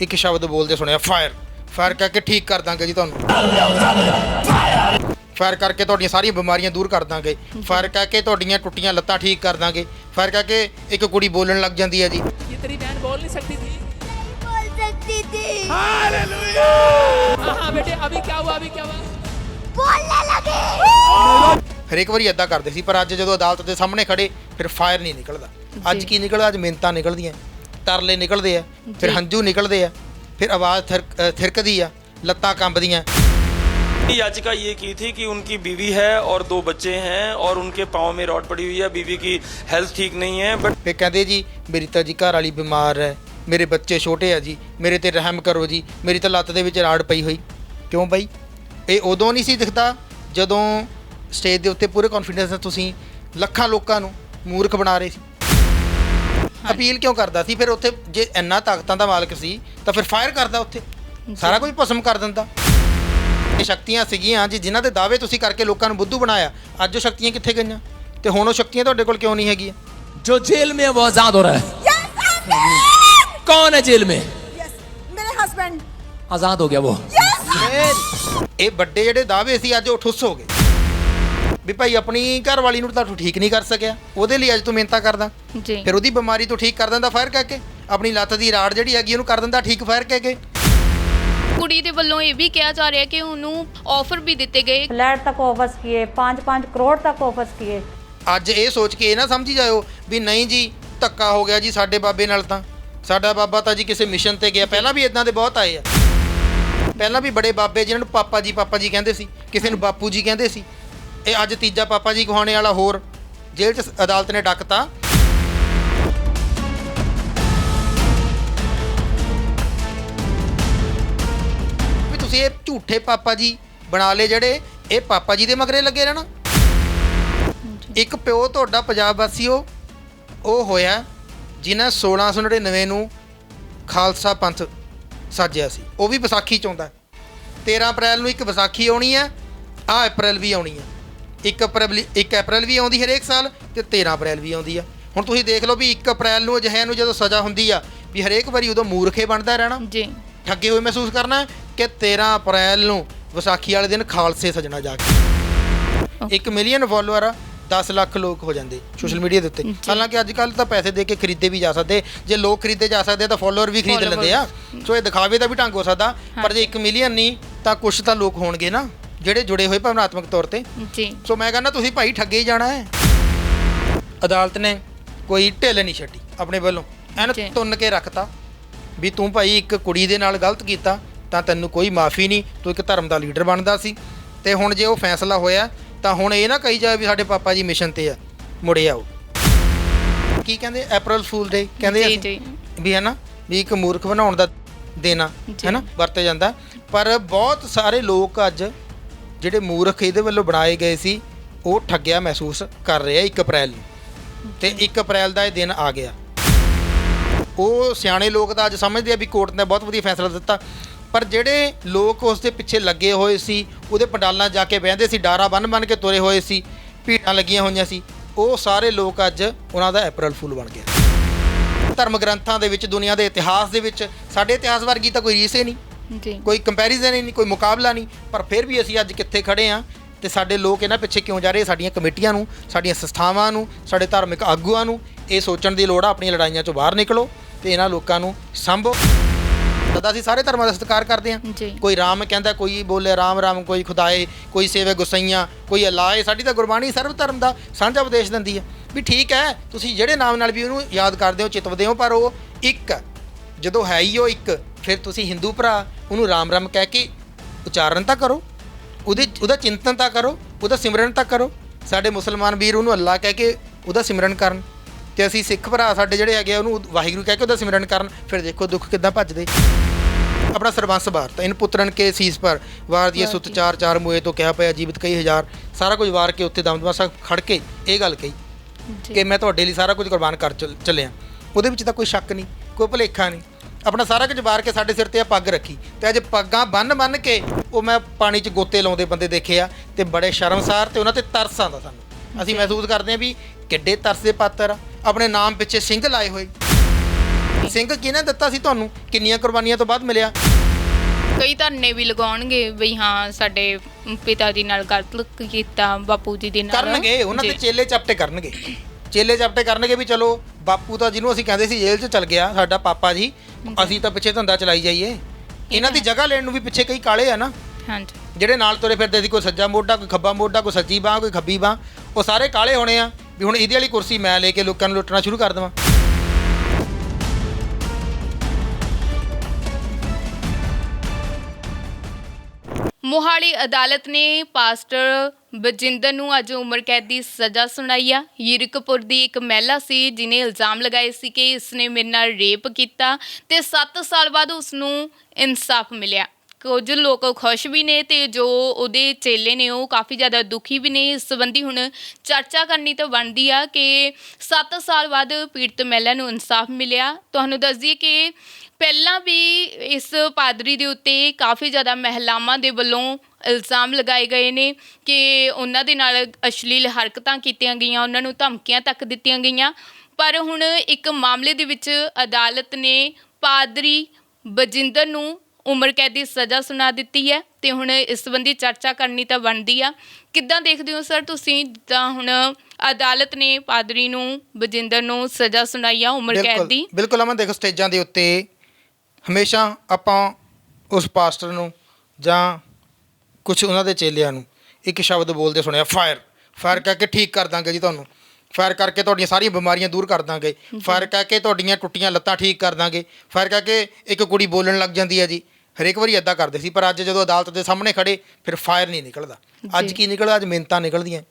ਇੱਕ ਸ਼ਬਦ ਬੋਲਦੇ ਸੁਣਿਆ ਫਾਇਰ ਫਾਇਰ ਕਰਕੇ ਠੀਕ ਕਰ ਦਾਂਗੇ ਜੀ ਤੁਹਾਨੂੰ। ਫਾਇਰ ਕਰਕੇ ਤੁਹਾਡੀਆਂ ਸਾਰੀਆਂ ਬਿਮਾਰੀਆਂ ਦੂਰ ਕਰ ਦਾਂਗੇ। ਫਾਇਰ ਕਰਕੇ ਤੁਹਾਡੀਆਂ ਟੁੱਟੀਆਂ ਲੱਤਾਂ ਠੀਕ ਕਰ ਦਾਂਗੇ। ਫਾਇਰ ਕਰਕੇ ਇੱਕ ਕੁੜੀ ਬੋਲਣ ਲੱਗ ਜਾਂਦੀ ਹੈ ਜੀ। ਇਹ ਤੇਰੀ ਹਰੇਕ ਵਾਰੀ ਇਦਾਂ ਕਰਦੇ ਸੀ ਪਰ ਅੱਜ ਜਦੋਂ ਅਦਾਲਤ ਦੇ ਸਾਹਮਣੇ ਖੜੇ ਫਿਰ ਫਾਇਰ ਨਹੀਂ ਨਿਕਲਦਾ। ਅੱਜ ਕੀ ਨਿਕਲਦਾ? ਅੱਜ ਮਿੰਤਾ ਨਿਕਲਦੀਆਂ। ਤਰਲੇ ਨਿਕਲਦੇ ਆ ਫਿਰ ਹੰਝੂ ਨਿਕਲਦੇ ਆ ਫਿਰ ਆਵਾਜ਼ ਥਿਰਕ- ਅ, ਥਿਰਕਦੀ ਆ ਲੱਤਾਂ ਕੰਬਦੀਆਂ याचिका ये की थी कि उनकी बीवी है और दो बच्चे हैं और उनके पाँव में रॉड पड़ी हुई है बीवी की हेल्थ ठीक नहीं है बट ਫਿਰ ਕਹਿੰਦੇ ਜੀ ਮੇਰੀ ਤਾਂ ਜੀ ਘਰ ਵਾਲੀ ਬਿਮਾਰ ਹੈ ਮੇਰੇ ਬੱਚੇ ਛੋਟੇ ਆ ਜੀ ਮੇਰੇ ਤੇ ਰਹਿਮ ਕਰੋ ਜੀ ਮੇਰੀ ਤਾਂ ਲੱਤ ਦੇ ਵਿੱਚ ਰਾੜ ਪਈ ਹੋਈ ਕਿਉਂ ਬਾਈ ਇਹ ਉਦੋਂ ਨਹੀਂ ਸੀ ਦਿਖਦਾ ਜਦੋਂ ਸਟੇਜ ਦੇ ਉੱਤੇ ਪੂਰੇ ਕੌਨਫੀਡੈਂਸ ਨਾਲ ਤੁਸੀਂ ਲੱਖਾਂ ਲੋਕਾਂ ਨੂੰ ਮੂਰਖ ਬਣਾ ਰਹੇ ਸੀ ਅਪੀਲ ਕਿਉਂ ਕਰਦਾ ਸੀ? ਫਿਰ ਉੱਥੇ ਜੇ ਇੰਨਾ ਤਾਕਤਾਂ ਦਾ ਮਾਲਕ ਸੀ ਤਾਂ ਫਿਰ ਫਾਇਰ ਕਰਦਾ ਉੱਥੇ। ਸਾਰਾ ਕੁਝ ਭਸਮ ਕਰ ਦਿੰਦਾ। ਇਹ ਸ਼ਕਤੀਆਂ ਸੀਗੀਆਂ ਜੀ ਜਿਨ੍ਹਾਂ ਦੇ ਦਾਅਵੇ ਤੁਸੀਂ ਕਰਕੇ ਲੋਕਾਂ ਨੂੰ ਬੁੱਧੂ ਬਣਾਇਆ। ਅੱਜ ਉਹ ਸ਼ਕਤੀਆਂ ਕਿੱਥੇ ਗਈਆਂ? ਤੇ ਹੁਣ ਉਹ ਸ਼ਕਤੀਆਂ ਤੁਹਾਡੇ ਕੋਲ ਕਿਉਂ ਨਹੀਂ ਹੈਗੀਆਂ? ਜੋ ਜੇਲ੍ਹ ਮੇ ਉਹ ਆਜ਼ਾਦ ਹੋ ਰਹਾ ਹੈ। ਕੌਣ ਹੈ ਜੇਲ੍ਹ ਮੇਂ? ਮੇਰੇ ਹਸਬੰਡ ਆਜ਼ਾਦ ਹੋ ਗਿਆ ਉਹ। ਇਹ ਵੱਡੇ ਜਿਹੜੇ ਦਾਅਵੇ ਸੀ ਅੱਜ ਉਹ ਠੁੱਸ ਹੋ ਗਏ। ਵੀ ਭਾਈ ਆਪਣੀ ਘਰ ਵਾਲੀ ਨੂੰ ਤਾਂ ਤੂੰ ਠੀਕ ਨਹੀਂ ਕਰ ਸਕਿਆ ਉਹਦੇ ਲਈ ਅੱਜ ਤੂੰ ਮਿਹਨਤਾਂ ਕਰਦਾ ਜੀ ਫਿਰ ਉਹਦੀ ਬਿਮਾਰੀ ਤੋਂ ਠੀਕ ਕਰ ਦਿੰਦਾ ਫਾਇਰ ਕਰਕੇ ਆਪਣੀ ਲੱਤ ਦੀ ਰਾੜ ਜਿਹੜੀ ਹੈਗੀ ਉਹਨੂੰ ਕਰ ਦਿੰਦਾ ਠੀਕ ਫਾਇਰ ਕਰਕੇ ਕੁੜੀ ਦੇ ਵੱਲੋਂ ਇਹ ਵੀ ਕਿਹਾ ਜਾ ਰਿਹਾ ਕਿ ਉਹਨੂੰ ਆਫਰ ਵੀ ਦਿੱਤੇ ਗਏ फ्लैट तक ऑफर्स किए पाँच पाँच करोड़ तक ऑफर्स किए ਅੱਜ ਇਹ ਸੋਚ ਕੇ ਇਹ ਨਾ ਸਮਝੀ ਜਾਇਓ ਵੀ ਨਹੀਂ ਜੀ ਧੱਕਾ ਹੋ ਗਿਆ ਜੀ ਸਾਡੇ ਬਾਬੇ ਨਾਲ ਤਾਂ ਸਾਡਾ ਬਾਬਾ ਤਾਂ ਜੀ ਕਿਸੇ ਮਿਸ਼ਨ ਤੇ ਗਿਆ ਪਹਿਲਾਂ ਵੀ ਇਦਾਂ ਦੇ ਬਹੁਤ ਆਏ ਆ ਪਹਿਲਾਂ ਵੀ ਬੜੇ ਬਾਬੇ ਜਿਨ੍ਹਾਂ ਨੂੰ ਪਾਪਾ ਜੀ ਪਾਪਾ ਜੀ ਕਹਿੰਦੇ ਸੀ ਕਿਸੇ ਨੂੰ ਬਾਪੂ ਜੀ ਕਹਿੰਦੇ ਸੀ ਇਹ ਅੱਜ ਤੀਜਾ ਪਾਪਾ ਜੀ ਕਹਾਉਣੇ ਵਾਲਾ ਹੋਰ ਜੇਲ੍ਹ 'ਚ ਅਦਾਲਤ ਨੇ ਡੱਕਤਾ। ਵੀ ਤੁਸੀਂ ਇਹ ਝੂਠੇ ਪਾਪਾ ਜੀ ਬਣਾ ਲਏ ਜਿਹੜੇ ਇਹ ਪਾਪਾ ਜੀ ਦੇ ਮਗਰੇ ਲੱਗੇ ਰਹਿਣਾ। ਇੱਕ ਪਿਓ ਤੁਹਾਡਾ ਪੰਜਾਬ ਵਾਸੀਓ ਉਹ ਹੋਇਆ ਜਿਨ੍ਹਾਂ 1699 ਨੂੰ ਖਾਲਸਾ ਪੰਥ ਸਾਜਿਆ ਸੀ। ਉਹ ਵੀ ਵਿਸਾਖੀ ਚ ਆਉਂਦਾ। 13 ਅਪ੍ਰੈਲ ਨੂੰ ਇੱਕ ਵਿਸਾਖੀ ਆਉਣੀ ਹੈ ਆ ਅਪ੍ਰੈਲ ਵੀ ਆਉਣੀ ਹੈ। 1 ਅਪ੍ਰੈਲ 1 ਅਪ੍ਰੈਲ ਵੀ ਆਉਂਦੀ ਹਰੇਕ ਸਾਲ ਤੇ 13 ਅਪ੍ਰੈਲ ਵੀ ਆਉਂਦੀ ਆ। ਹੁਣ ਤੁਸੀਂ ਦੇਖ ਲਓ ਵੀ 1 ਅਪ੍ਰੈਲ ਨੂੰ ਅਜਿਹਿਆਂ ਨੂੰ ਜਦੋਂ ਸਜ਼ਾ ਹੁੰਦੀ ਆ ਵੀ ਹਰੇਕ ਵਾਰੀ ਉਦੋਂ ਮੂਰਖੇ ਬਣਦਾ ਰਹਿਣਾ। ਜੀ। ਠੱਗੇ ਹੋਏ ਮਹਿਸੂਸ ਕਰਨਾ ਕਿ 13 ਅਪ੍ਰੈਲ ਨੂੰ ਵਿਸਾਖੀ ਵਾਲੇ ਦਿਨ ਖਾਲਸੇ ਸਜਣਾ ਜਾ ਕੇ। 1 ਮਿਲੀਅਨ ਫਾਲੋਅਰ ਆ 10 ਲੱਖ ਲੋਕ ਹੋ ਜਾਂਦੇ ਸੋਸ਼ਲ ਮੀਡੀਆ ਦੇ ਉੱਤੇ। ਹਾਲਾਂਕਿ ਅੱਜ ਕੱਲ ਤਾਂ ਪੈਸੇ ਦੇ ਕੇ ਖਰੀਦੇ ਵੀ ਜਾ ਸਕਦੇ। ਜੇ ਲੋਕ ਖਰੀਦੇ ਜਾ ਸਕਦੇ ਤਾਂ ਫਾਲੋਅਰ ਵੀ ਖਰੀਦ ਲੈਂਦੇ ਆ। ਸੋ ਇਹ ਦਿਖਾਵੇ ਦਾ ਵੀ ਢੰਗ ਹੋ ਸਕਦਾ ਪਰ ਜੇ 1 ਮਿਲੀਅਨ ਨਹੀਂ ਤਾਂ ਕੁਝ ਤਾਂ ਲੋਕ ਹੋਣਗੇ ਨਾ। ਜਿਹੜੇ ਜੁੜੇ ਹੋਏ ਭਾਵਨਾਤਮਕ ਤੌਰ ਤੇ। ਜੀ। ਸੋ ਮੈਂ ਕਹਿੰਦਾ ਤੁਸੀਂ ਭਾਈ ਠੱਗੇ ਹੀ ਜਾਣਾ ਹੈ। ਅਦਾਲਤ ਨੇ ਕੋਈ ਢਿੱਲ ਨਹੀਂ ਛੱਡੀ ਆਪਣੇ ਵੱਲੋਂ। ਐਨ ਜੀ। ਤੁੰਨ ਕੇ ਰੱਖਤਾ ਵੀ ਤੂੰ ਭਾਈ ਇੱਕ ਕੁੜੀ ਦੇ ਨਾਲ ਗਲਤ ਕੀਤਾ ਤਾਂ ਤੈਨੂੰ ਕੋਈ ਮਾਫੀ ਨਹੀਂ। ਤੂੰ ਇੱਕ ਧਰਮ ਦਾ ਲੀਡਰ ਬਣਦਾ ਸੀ। ਤੇ ਹੁਣ ਜੇ ਉਹ ਫੈਸਲਾ ਹੋਇਆ ਤਾਂ ਹੁਣ ਇਹ ਨਾ ਕਹੀ ਜਾਵੇ ਵੀ ਸਾਡੇ ਪਾਪਾ ਜੀ ਮਿਸ਼ਨ ਤੇ ਆ ਮੁੜੇ ਆਓ। ਕੀ ਕਹਿੰਦੇ? ਅਪ੍ਰੈਲ ਫੂਲ ਡੇ ਕਹਿੰਦੇ ਜੀ ਅਸੀਂ। ਜੀ। ਵੀ ਹੈ ਨਾ ਵੀ ਇੱਕ ਮੂਰਖ ਬਣਾਉਣ ਦਾ ਦੇਣਾ ਜੀ। ਹੈ ਨਾ ਵਰਤਿਆ ਜਾਂਦਾ। ਪਰ ਬਹੁਤ ਸਾਰੇ ਲੋਕ ਅੱਜ ਜਿਹੜੇ ਮੂਰਖ ਇਹਦੇ ਵੱਲੋਂ ਬਣਾਏ ਗਏ ਸੀ, ਉਹ ਠੱਗਿਆ ਮਹਿਸੂਸ ਕਰ ਰਹੇ ਆ 1 ਅਪ੍ਰੈਲ ਨੂੰ। ਤੇ 1 ਅਪ੍ਰੈਲ ਦਾ ਇਹ ਦਿਨ ਆ ਗਿਆ। ਉਹ ਸਿਆਣੇ ਲੋਕ ਤਾਂ ਅੱਜ ਸਮਝਦੇ ਆ ਵੀ ਕੋਰਟ ਨੇ ਬਹੁਤ ਵਧੀਆ ਫੈਸਲਾ ਦਿੱਤਾ। ਪਰ ਜਿਹੜੇ ਲੋਕ ਉਸ ਦੇ ਪਿੱਛੇ ਲੱਗੇ ਹੋਏ ਸੀ, ਉਹਦੇ ਪੰਡਾਲਾਂ ਜਾ ਕੇ ਬਹਿੰਦੇ ਸੀ, ਡਾਰਾ ਬੰਨ ਬੰਨ ਕੇ ਤੁਰੇ ਹੋਏ ਸੀ, ਭੀੜਾਂ ਲੱਗੀਆਂ ਹੋਈਆਂ ਸੀ, ਉਹ ਸਾਰੇ ਲੋਕ ਅੱਜ ਉਹਨਾਂ ਦਾ ਅਪ੍ਰੈਲ ਫੂਲ ਬਣ ਗਿਆ ਧਰਮ ਗ੍ਰੰਥਾਂ ਦੇ ਵਿੱਚ, ਦੁਨੀਆ ਦੇ ਇਤਿਹਾਸ ਦੇ ਵਿੱਚ, ਸਾਡੇ ਇਤਿਹਾਸ ਵਰਗੀ ਤਾਂ ਕੋਈ ਰੀਸ ਹੀ ਨਹੀਂ। ਜੀ। ਕੋਈ ਕੰਪੈਰੀਜ਼ਨ ਹੀ ਨਹੀਂ ਕੋਈ ਮੁਕਾਬਲਾ ਨਹੀਂ ਪਰ ਫਿਰ ਵੀ ਅਸੀਂ ਅੱਜ ਕਿੱਥੇ ਖੜੇ ਆ ਤੇ ਸਾਡੇ ਲੋਕ ਇਹਨਾਂ ਪਿੱਛੇ ਕਿਉਂ ਜਾ ਰਹੇ? ਸਾਡੀਆਂ ਕਮੇਟੀਆਂ ਨੂੰ ਸਾਡੀਆਂ ਸੰਸਥਾਵਾਂ ਨੂੰ ਸਾਡੇ ਧਾਰਮਿਕ ਆਗੂਆਂ ਨੂੰ ਇਹ ਸੋਚਣ ਦੀ ਲੋੜ ਆ ਆਪਣੀਆਂ ਲੜਾਈਆਂ ਚੋਂ ਬਾਹਰ ਨਿਕਲੋ ਤੇ ਇਹਨਾਂ ਲੋਕਾਂ ਨੂੰ ਸੰਭੋ। ਸਦਾ ਅਸੀਂ ਸਾਰੇ ਧਰਮਾਂ ਦਾ ਸਤਿਕਾਰ ਕਰਦੇ ਹਾਂ ਕੋਈ ਰਾਮ ਕਹਿੰਦਾ ਕੋਈ ਬੋਲੇ ਰਾਮ ਰਾਮ ਕੋਈ ਖੁਦਾਏ ਕੋਈ ਸੇਵੇ ਗੁਸਈਆਂ ਕੋਈ ਅੱਲਾਹ ਹੈ ਸਾਡੀ ਤਾਂ ਗੁਰਬਾਣੀ ਸਰਵ ਧਰਮ ਦਾ ਸਾਂਝਾ ਉਪਦੇਸ਼ ਦਿੰਦੀ ਹੈ ਵੀ ਠੀਕ ਹੈ ਤੁਸੀਂ ਜਿਹੜੇ ਨਾਮ ਨਾਲ ਵੀ ਉਹਨੂੰ ਯਾਦ ਕਰਦੇ ਹੋ ਚਿਤਵਦੇ ਹੋ ਪਰ ਉਹ ਇੱਕ। ਜਦੋਂ ਹੈ ਹੀ ਉਹ ਇੱਕ ਫਿਰ ਤੁਸੀਂ ਹਿੰਦੂ ਭਰਾ ਉਹਨੂੰ ਰਾਮ ਰਾਮ ਕਹਿ ਕੇ ਉਚਾਰਨ ਤਾਂ ਕਰੋ ਉਹਦੇ ਉਹਦਾ ਚਿੰਤਨ ਤਾਂ ਕਰੋ ਉਹਦਾ ਸਿਮਰਨ ਤਾਂ ਕਰੋ। ਸਾਡੇ ਮੁਸਲਮਾਨ ਵੀਰ ਉਹਨੂੰ ਅੱਲਾਹ ਕਹਿ ਕੇ ਉਹਦਾ ਸਿਮਰਨ ਕਰਨ। ਤੇ ਅਸੀਂ ਸਿੱਖ ਭਰਾ ਸਾਡੇ ਜਿਹੜੇ ਹੈਗੇ ਉਹਨੂੰ ਵਾਹਿਗੁਰੂ ਕਹਿ ਕੇ ਉਹਦਾ ਸਿਮਰਨ ਕਰਨ। ਫਿਰ ਦੇਖੋ ਦੁੱਖ ਕਿੱਦਾਂ ਭੱਜਦੇ। ਆਪਣਾ ਸਰਬੰਸ ਵਾਰ ਤਾਂ ਇਨ ਪੁੱਤਰਨ ਕੇ ਸੀਸ ਪਰ ਵਾਰ ਦੀ ਸੁਤ ਚਾਰ ਚਾਰ ਮੂਏ ਤੋਂ ਕਿਹਾ ਪਿਆ ਜੀਵਤ ਕਈ ਹਜ਼ਾਰ। ਸਾਰਾ ਕੁਝ ਵਾਰ ਕੇ ਉੱਤੇ ਦਮਦਮਾ ਸਾਹਿਬ ਖੜ ਕੇ ਇਹ ਗੱਲ ਕਹੀ ਕਿ ਮੈਂ ਤੁਹਾਡੇ ਲਈ ਸਾਰਾ ਕੁਝ ਕੁਰਬਾਨ ਕਰ ਚੱਲ- ਚੱਲਿਆ। ਉਹਦੇ ਵਿੱਚ ਤਾਂ ਕੋਈ ਸ਼ੱਕ ਨਹੀਂ ਕੋਈ ਭੁਲੇਖਾ ਨਹੀਂ। ਆਪਣਾ ਸਾਰਾ ਕੁਝ ਵਾਰ ਕੇ ਸਾਡੇ ਸਿਰ ਤੇ ਆ ਪੱਗ ਰੱਖੀ। ਤੇ ਅੱਜ ਪੱਗਾਂ ਬੰਨ ਬੰਨ ਕੇ ਉਹ ਮੈਂ ਪਾਣੀ 'ਚ ਗੋਤੇ ਲਾਉਂਦੇ ਬੰਦੇ ਦੇਖੇ ਆ ਤੇ ਬੜੇ ਸ਼ਰਮਸਾਰ ਤੇ ਉਹਨਾਂ ਤੇ ਤਰਸ ਆਉਂਦਾ ਸਾਨੂੰ। ਅਸੀਂ ਮਹਿਸੂਸ ਕਰਦੇ ਹਾਂ ਵੀ ਕਿੱਡੇ ਤਰਸ ਦੇ ਪਾਤਰ ਆ। ਆਪਣੇ ਨਾਮ ਪਿੱਛੇ ਸਿੰਘ ਲਾਏ ਹੋਏ। ਸਿੰਘ ਕਿਹਨੇ ਦਿੱਤਾ ਸੀ ਤੁਹਾਨੂੰ? ਕਿੰਨੀਆਂ ਕੁਰਬਾਨੀਆਂ ਤੋਂ ਬਾਅਦ ਮਿਲਿਆ? ਕਈ ਧਰਨੇ ਵੀ ਲਗਾਉਣਗੇ ਵੀ ਹਾਂ ਸਾਡੇ ਪਿਤਾ ਜੀ ਨਾਲ ਗਲਤ ਕੀਤਾ ਬਾਪੂ ਜੀ ਦੇ ਨਾਲ। ਕਰਨਗੇ ਉਹਨਾਂ ਦੇ। ਚੇਲੇ ਚਪਟੇ ਕਰਨਗੇ। ਚੇਲੇ ਚਪਟੇ ਕਰਨਗੇ ਵੀ ਚਲੋ ਬਾਪੂ ਤਾਂ ਜਿਹਨੂੰ ਅਸੀਂ ਕਹਿੰਦੇ ਸੀ ਜੇਲ੍ਹ 'ਚ ਚਲ ਗਿਆ ਸਾਡਾ ਪਾਪਾ ਜੀ। ਅਸੀਂ ਤਾਂ ਪਿੱਛੇ ਧੰਦਾ ਚਲਾਈ ਜਾਈਏ। ਇਹਨਾਂ ਦੀ ਜਗ੍ਹਾ ਲੈਣ ਨੂੰ ਵੀ ਪਿੱਛੇ ਕਈ ਕਾਲੇ ਆ ਨਾ। ਹਾਂਜੀ। ਜਿਹੜੇ ਨਾਲ ਤੁਰੇ ਫਿਰਦੇ ਸੀ ਕੋਈ ਸੱਜਾ ਮੋਢਾ ਕੋਈ ਖੱਬਾ ਮੋਢਾ ਕੋਈ ਸੱਜੀ ਬਾਹ ਕੋਈ ਖੱਬੀ ਬਾਹ ਉਹ ਸਾਰੇ ਕਾਲੇ ਹੋਣੇ ਆ ਵੀ ਹੁਣ ਇਹਦੀ ਵਾਲੀ ਕੁਰਸੀ ਮੈਂ ਲੈ ਕੇ ਲੋਕਾਂ ਨੂੰ ਲੁੱਟਣਾ ਸ਼ੁਰੂ ਕਰ ਦੇਵਾਂ। ਮੋਹਾਲੀ ਅਦਾਲਤ ਨੇ ਪਾਸਟਰ ਬਜਿੰਦਰ ਨੂੰ ਅੱਜ ਉਮਰ ਕੈਦ ਦੀ ਸਜ਼ਾ ਸੁਣਾਈ ਆ। ਯਿਰਕਪੁਰ ਦੀ ਇੱਕ ਮਹਿਲਾ ਸੀ ਜਿਨੇ ਇਲਜ਼ਾਮ ਲਗਾਏ ਸੀ ਕਿ ਇਸਨੇ ਮੇਰੇ ਨਾਲ ਰੇਪ ਕੀਤਾ ਤੇ 7 ਸਾਲ ਬਾਅਦ ਉਸ ਨੂੰ ਇਨਸਾਫ ਮਿਲਿਆ। ਕੁਝ ਲੋਕ ਖੁਸ਼ ਵੀ ਨੇ ਤੇ ਜੋ ਉਹਦੇ ਚੇਲੇ ਨੇ, ਉਹ ਕਾਫੀ ਜ਼ਿਆਦਾ ਦੁਖੀ ਵੀ ਨੇ। ਇਸ ਸੰਬੰਧੀ ਹੁਣ ਚਰਚਾ ਕਰਨੀ ਤਾਂ ਬਣਦੀ ਆ ਕਿ 7 ਸਾਲ ਬਾਅਦ ਪੀੜਤ ਮਹਿਲਾ ਨੂੰ ਇਨਸਾਫ ਮਿਲਿਆ। ਤੁਹਾਨੂੰ ਦੱਸ ਦਈਏ ਕਿ ਪਹਿਲਾਂ ਵੀ ਇਸ ਪਾਦਰੀ ਦੇ ਉੱਤੇ ਕਾਫੀ ਜ਼ਿਆਦਾ ਮਹਿਲਾਵਾਂ ਦੇ ਵੱਲੋਂ ਇਲਜ਼ਾਮ ਲਗਾਏ ਗਏ ਨੇ ਕਿ ਉਹਨਾਂ ਦੇ ਨਾਲ ਅਸ਼ਲੀਲ ਹਰਕਤਾਂ ਕੀਤੀਆਂ ਗਈਆਂ, ਉਹਨਾਂ ਨੂੰ ਧਮਕੀਆਂ ਤੱਕ ਦਿੱਤੀਆਂ ਗਈਆਂ। ਪਰ ਹੁਣ ਇੱਕ ਮਾਮਲੇ ਦੇ ਵਿੱਚ ਅਦਾਲਤ ਨੇ ਪਾਦਰੀ ਬਜਿੰਦਰ ਨੂੰ ਉਮਰ ਕੈਦ ਦੀ ਸਜ਼ਾ ਸੁਣਾ ਦਿੱਤੀ ਹੈ ਤੇ ਹੁਣ ਇਸ ਸੰਬੰਧੀ ਚਰਚਾ ਕਰਨੀ ਤਾਂ ਬਣਦੀ ਆ। ਕਿੱਦਾਂ ਦੇਖਦੇ ਹੋ ਸਰ ਤੁਸੀਂ? ਤਾਂ ਹੁਣ ਅਦਾਲਤ ਨੇ ਪਾਦਰੀ ਨੂੰ ਬਜਿੰਦਰ ਨੂੰ ਸਜ਼ਾ ਸੁਣਾਈ ਆ ਉਮਰ ਕੈਦ ਬਿਲਕੁਲ ਦੀ ਬਿਲਕੁਲ ਅਮਨ ਦੇਖੋ ਸਟੇਜਾਂ ਦੇ ਉੱਤੇ ਹਮੇਸ਼ਾ ਆਪਾਂ ਉਸ ਪਾਸਟਰ ਨੂੰ ਜਾਂ ਕੁਝ ਉਹਨਾਂ ਦੇ ਚੇਲਿਆਂ ਨੂੰ ਇੱਕ ਸ਼ਬਦ ਬੋਲਦੇ ਸੁਣਿਆ ਫਾਇਰ ਫਾਇਰ ਕਰਕੇ ਠੀਕ ਕਰ ਦਾਂਗੇ ਜੀ ਤੁਹਾਨੂੰ। ਫਾਇਰ ਕਰਕੇ ਤੁਹਾਡੀਆਂ ਸਾਰੀਆਂ ਬਿਮਾਰੀਆਂ ਦੂਰ ਕਰ ਦਾਂਗੇ। ਫਾਇਰ ਕਰਕੇ ਤੁਹਾਡੀਆਂ ਟੁੱਟੀਆਂ ਲੱਤਾਂ ਠੀਕ ਕਰ ਦਾਂਗੇ। ਫਾਇਰ ਕਰਕੇ ਇੱਕ ਕੁੜੀ ਬੋਲਣ ਲੱਗ ਜਾਂਦੀ ਹੈ ਜੀ। ਹਰੇਕ ਵਾਰੀ ਇਦਾਂ ਕਰਦੇ ਸੀ ਪਰ ਅੱਜ ਜਦੋਂ ਅਦਾਲਤ ਦੇ ਸਾਹਮਣੇ ਖੜੇ ਫਿਰ ਫਾਇਰ ਨਹੀਂ ਨਿਕਲਦਾ। ਅੱਜ। ਕੀ ਨਿਕਲਦਾ? ਅੱਜ ਮਿੰਤਾਂ ਨਿਕਲਦੀਆਂ।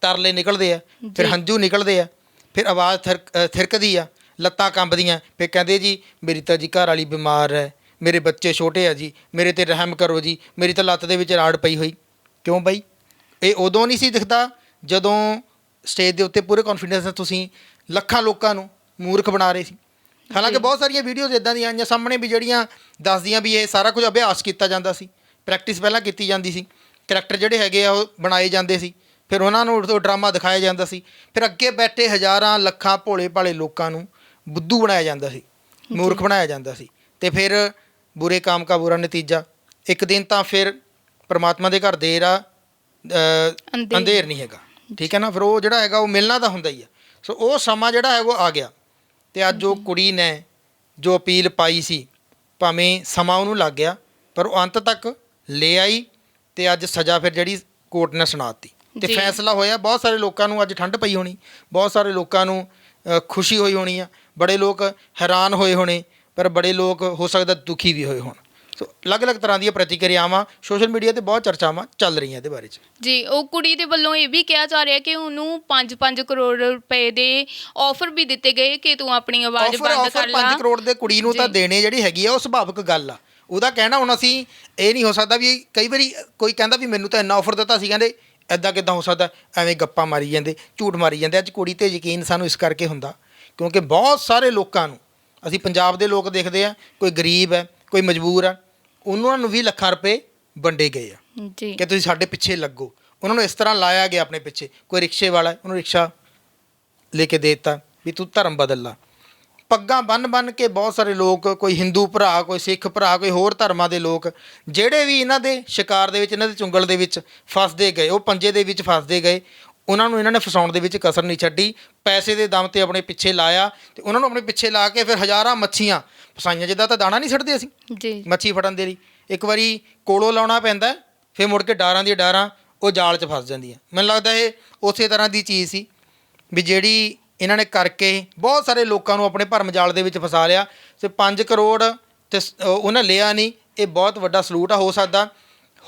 ਤਰਲੇ ਨਿਕਲਦੇ ਆ ਫਿਰ ਹੰਝੂ ਨਿਕਲਦੇ ਆ ਫਿਰ ਆਵਾਜ਼ ਥਿਰਕਦੀ ਆ ਲੱਤਾਂ ਕੰਬਦੀਆਂ ਫਿਰ ਕਹਿੰਦੇ ਜੀ ਮੇਰੀ ਤਾਂ ਜੀ ਘਰ ਵਾਲੀ ਬਿਮਾਰ ਹੈ ਮੇਰੇ ਬੱਚੇ ਛੋਟੇ ਆ ਜੀ ਮੇਰੇ ਤੇ ਰਹਿਮ ਕਰੋ ਜੀ ਮੇਰੀ ਤਾਂ ਲੱਤ ਦੇ ਵਿੱਚ ਰਾੜ ਪਈ ਹੋਈ। ਕਿਉਂ ਬਾਈ? ਇਹ ਉਦੋਂ ਨਹੀਂ ਸੀ ਦਿਖਦਾ ਜਦੋਂ ਸਟੇਜ ਦੇ ਉੱਤੇ ਪੂਰੇ ਕੌਨਫੀਡੈਂਸ ਨਾਲ ਤੁਸੀਂ ਲੱਖਾਂ ਲੋਕਾਂ ਨੂੰ ਮੂਰਖ ਬਣਾ ਰਹੇ ਸੀ। ਹਾਲਾਂਕਿ ਬਹੁਤ ਸਾਰੀਆਂ ਵੀਡੀਓਜ਼ ਇਦਾਂ ਦੀਆਂ ਆਈਆਂ ਸਾਹਮਣੇ ਵੀ ਜਿਹੜੀਆਂ ਦੱਸਦੀਆਂ ਵੀ ਇਹ ਸਾਰਾ ਕੁਝ ਅਭਿਆਸ ਕੀਤਾ ਜਾਂਦਾ ਸੀ। ਪ੍ਰੈਕਟਿਸ ਪਹਿਲਾਂ ਕੀਤੀ ਜਾਂਦੀ ਸੀ। ਕਰੈਕਟਰ ਜਿਹੜੇ ਹੈਗੇ ਆ ਉਹ ਬਣਾਏ ਜਾਂਦੇ ਸੀ। ਫਿਰ ਉਹਨਾਂ ਨੂੰ ਉਹ ਡਰਾਮਾ ਦਿਖਾਇਆ ਜਾਂਦਾ ਸੀ। ਫਿਰ ਅੱਗੇ ਬੈਠੇ ਹਜ਼ਾਰਾਂ ਲੱਖਾਂ ਭੋਲੇ ਭਾਲੇ ਲੋਕਾਂ ਨੂੰ ਬੁੱਧੂ ਬਣਾਇਆ ਜਾਂਦਾ ਸੀ ਮੂਰਖ ਬਣਾਇਆ ਜਾਂਦਾ ਸੀ। ਤੇ ਫਿਰ ਬੁਰੇ ਕਾਮ ਕਾ ਬੁਰਾ ਨਤੀਜਾ। ਇੱਕ ਦਿਨ ਤਾਂ ਫਿਰ ਪ੍ਰਮਾਤਮਾ ਦੇ ਘਰ ਦੇਰ ਆ। ਅੰਧੇਰ ਨਹੀਂ ਹੈਗਾ। ਠੀਕ ਹੈ ਨਾ? ਫਿਰ ਉਹ ਜਿਹੜਾ ਹੈਗਾ ਉਹ ਮਿਲਣਾ ਤਾਂ ਹੁੰਦਾ ਹੀ ਆ। ਸੋ ਉਹ ਸਮਾਂ ਜਿਹੜਾ ਹੈ ਉਹ ਆ ਗਿਆ। ਤੇ ਅੱਜ ਉਹ ਕੁੜੀ ਨੇ ਜੋ ਅਪੀਲ ਪਾਈ ਸੀ ਭਾਵੇਂ ਸਮਾਂ ਉਹਨੂੰ ਲੱਗ ਗਿਆ ਪਰ ਉਹ ਅੰਤ ਤੱਕ ਲੈ ਆਈ ਤੇ ਅੱਜ ਸਜ਼ਾ ਫਿਰ ਜਿਹੜੀ ਕੋਰਟ ਨੇ ਸੁਣਾਤੀ ਤੇ ਜੀ। ਫੈਸਲਾ ਹੋਇਆ ਬਹੁਤ ਸਾਰੇ ਲੋਕਾਂ ਨੂੰ ਅੱਜ ਠੰਡ ਪਈ ਹੋਣੀ ਬਹੁਤ ਸਾਰੇ ਲੋਕਾਂ ਨੂੰ ਅ, ਖੁਸ਼ੀ ਹੋਈ ਹੋਣੀ ਆ ਬੜੇ ਲੋਕ ਹੈਰਾਨ ਹੋਏ ਹੋਣੇ ਪਰ ਬੜੇ ਲੋਕ ਹੋ ਸਕਦਾ ਦੁਖੀ ਵੀ ਹੋਏ ਹੋਣ ਸੋ ਅਲੱਗ-ਅਲੱਗ ਤਰ੍ਹਾਂ ਦੀਆਂ ਪ੍ਰਤੀਕਿਰਿਆਵਾਂ ਸੋਸ਼ਲ ਮੀਡੀਆ ਤੇ ਬਹੁਤ ਚਰਚਾਵਾਂ ਚੱਲ ਰਹੀਆਂ ਇਹਦੇ ਬਾਰੇ ਚ। ਜੀ ਉਹ ਕੁੜੀ ਦੇ ਵੱਲੋਂ ਇਹ ਵੀ ਕਿਹਾ ਜਾ ਰਿਹਾ ਕਿ ਉਹਨੂੰ 5-5 ਕਰੋੜ ਰੁਪਏ ਦੇ ਆਫਰ ਵੀ ਦਿੱਤੇ ਗਏ ਕਿ ਤੂੰ ਆਪਣੀ ਆਵਾਜ਼ ਆਫਰ ਬੰਦ ਆਫਰ ਕਰ ਲਾ। 5 ਕਰੋੜ ਦੇ ਕੁੜੀ ਨੂੰ ਤਾਂ। ਦੇਣੇ ਜਿਹੜੀ ਹੈਗੀ ਆ ਉਹ ਸੁਭਾਵਿਕ ਗੱਲ ਆ। ਉਹਦਾ ਕਹਿਣਾ ਹੁਣ ਅਸੀਂ ਇਹ ਨਹੀਂ ਹੋ ਸਕਦਾ ਵੀ ਕਈ ਵਾਰੀ ਕੋਈ ਕਹਿੰਦਾ ਵੀ ਮੈਨੂੰ ਤਾਂ ਇੰਨਾ ਆਫਰ ਦਿੱਤਾ ਸੀ ਕਹਿੰਦੇ ਐਦਾਂ ਕਿਦਾਂ ਹੋ ਸਕਦਾ? ਐਵੇਂ ਗੱਪਾਂ ਮਾਰੀ ਜਾਂਦੇ ਝੂਠ ਮਾਰੀ ਜਾਂਦੇ। ਅੱਜ ਕੁੜੀ ਤੇ ਯਕੀਨ ਸਾਨੂੰ ਇਸ ਕਰਕੇ ਹੁੰਦਾ ਕਿਉਂਕਿ ਬਹੁਤ ਸਾਰੇ ਲੋਕਾਂ ਨੂੰ ਅਸੀਂ ਪੰਜਾਬ ਦੇ ਲੋਕ ਦੇਖਦੇ ਆ ਕੋਈ ਗਰੀਬ ਹੈ ਕੋਈ ਮਜਬੂਰ ਆ ਉਹਨਾਂ ਨੂੰ ਵੀ ਲੱਖਾਂ ਰੁਪਏ ਵੰਡੇ ਗਏ ਆ। ਜੀ। ਕਿ ਤੁਸੀਂ ਸਾਡੇ ਪਿੱਛੇ ਲੱਗੋ। ਉਹਨਾਂ ਨੂੰ ਇਸ ਤਰ੍ਹਾਂ ਲਾਇਆ ਗਿਆ ਆਪਣੇ ਪਿੱਛੇ। ਕੋਈ ਰਿਕਸ਼ੇ ਵਾਲਾ ਹੈ, ਉਹਨੂੰ ਰਿਕਸ਼ਾ ਲੈ ਕੇ ਦੇ ਦਿੱਤਾ ਵੀ ਤੂੰ ਧਰਮ ਬਦਲ ਲਾ। ਪੱਗਾਂ ਬੰਨ ਬੰਨ ਕੇ ਬਹੁਤ ਸਾਰੇ ਲੋਕ ਕੋਈ ਹਿੰਦੂ ਭਰਾ ਕੋਈ ਸਿੱਖ ਭਰਾ ਕੋਈ ਹੋਰ ਧਰਮਾਂ ਦੇ ਲੋਕ ਜਿਹੜੇ ਵੀ ਇਹਨਾਂ ਦੇ ਸ਼ਿਕਾਰ ਦੇ ਵਿੱਚ ਇਹਨਾਂ ਦੇ ਚੁੰਗਲ ਦੇ ਵਿੱਚ ਫਸਦੇ ਗਏ ਉਹ ਪੰਜੇ ਦੇ ਵਿੱਚ ਫਸਦੇ ਗਏ ਉਹਨਾਂ ਨੂੰ ਇਹਨਾਂ ਨੇ ਫਸਾਉਣ ਦੇ ਵਿੱਚ ਕਸਰ ਨਹੀਂ ਛੱਡੀ। ਪੈਸੇ ਦੇ ਦਮ ਤੇ ਆਪਣੇ ਪਿੱਛੇ ਲਾਇਆ ਤੇ ਉਹਨਾਂ ਨੂੰ ਆਪਣੇ ਪਿੱਛੇ ਲਾ ਕੇ ਫਿਰ ਹਜ਼ਾਰਾਂ ਮੱਛੀਆਂ ਫਸਾਈਆਂ ਜਿੱਦਾਂ ਤਾਂ ਦਾਣਾ ਨਹੀਂ ਛੱਡਦੇ ਅਸੀਂ। ਜੀ। ਮੱਛੀ ਫੜਨ ਦੇ ਲਈ। ਇੱਕ ਵਾਰੀ ਕੋਲੋਂ ਲਾਉਣਾ ਪੈਂਦਾ ਹੈ, ਫਿਰ ਮੁੜ ਕੇ ਡਾਰਾਂ ਦੀਆਂ ਡਾਰਾਂ ਉਹ ਜਾਲ 'ਚ ਫਸ ਜਾਂਦੀਆਂ। ਮੈਨੂੰ ਲੱਗਦਾ ਇਹ ਉਸੇ ਤਰ੍ਹਾਂ ਦੀ ਚੀਜ਼ ਸੀ ਵੀ ਜਿਹੜੀ ਇਹਨਾਂ ਨੇ ਕਰਕੇ ਬਹੁਤ ਸਾਰੇ ਲੋਕਾਂ ਨੂੰ ਆਪਣੇ ਭਰਮ ਜਾਲ ਦੇ ਵਿੱਚ ਫਸਾ ਲਿਆ ਤੇ 5 ਕਰੋੜ ਤੇ ਸ- ਉਹਨਾਂ ਲਿਆ ਨਹੀਂ ਇਹ ਬਹੁਤ ਵੱਡਾ ਸਲੂਟ ਆ ਹੋ ਸਕਦਾ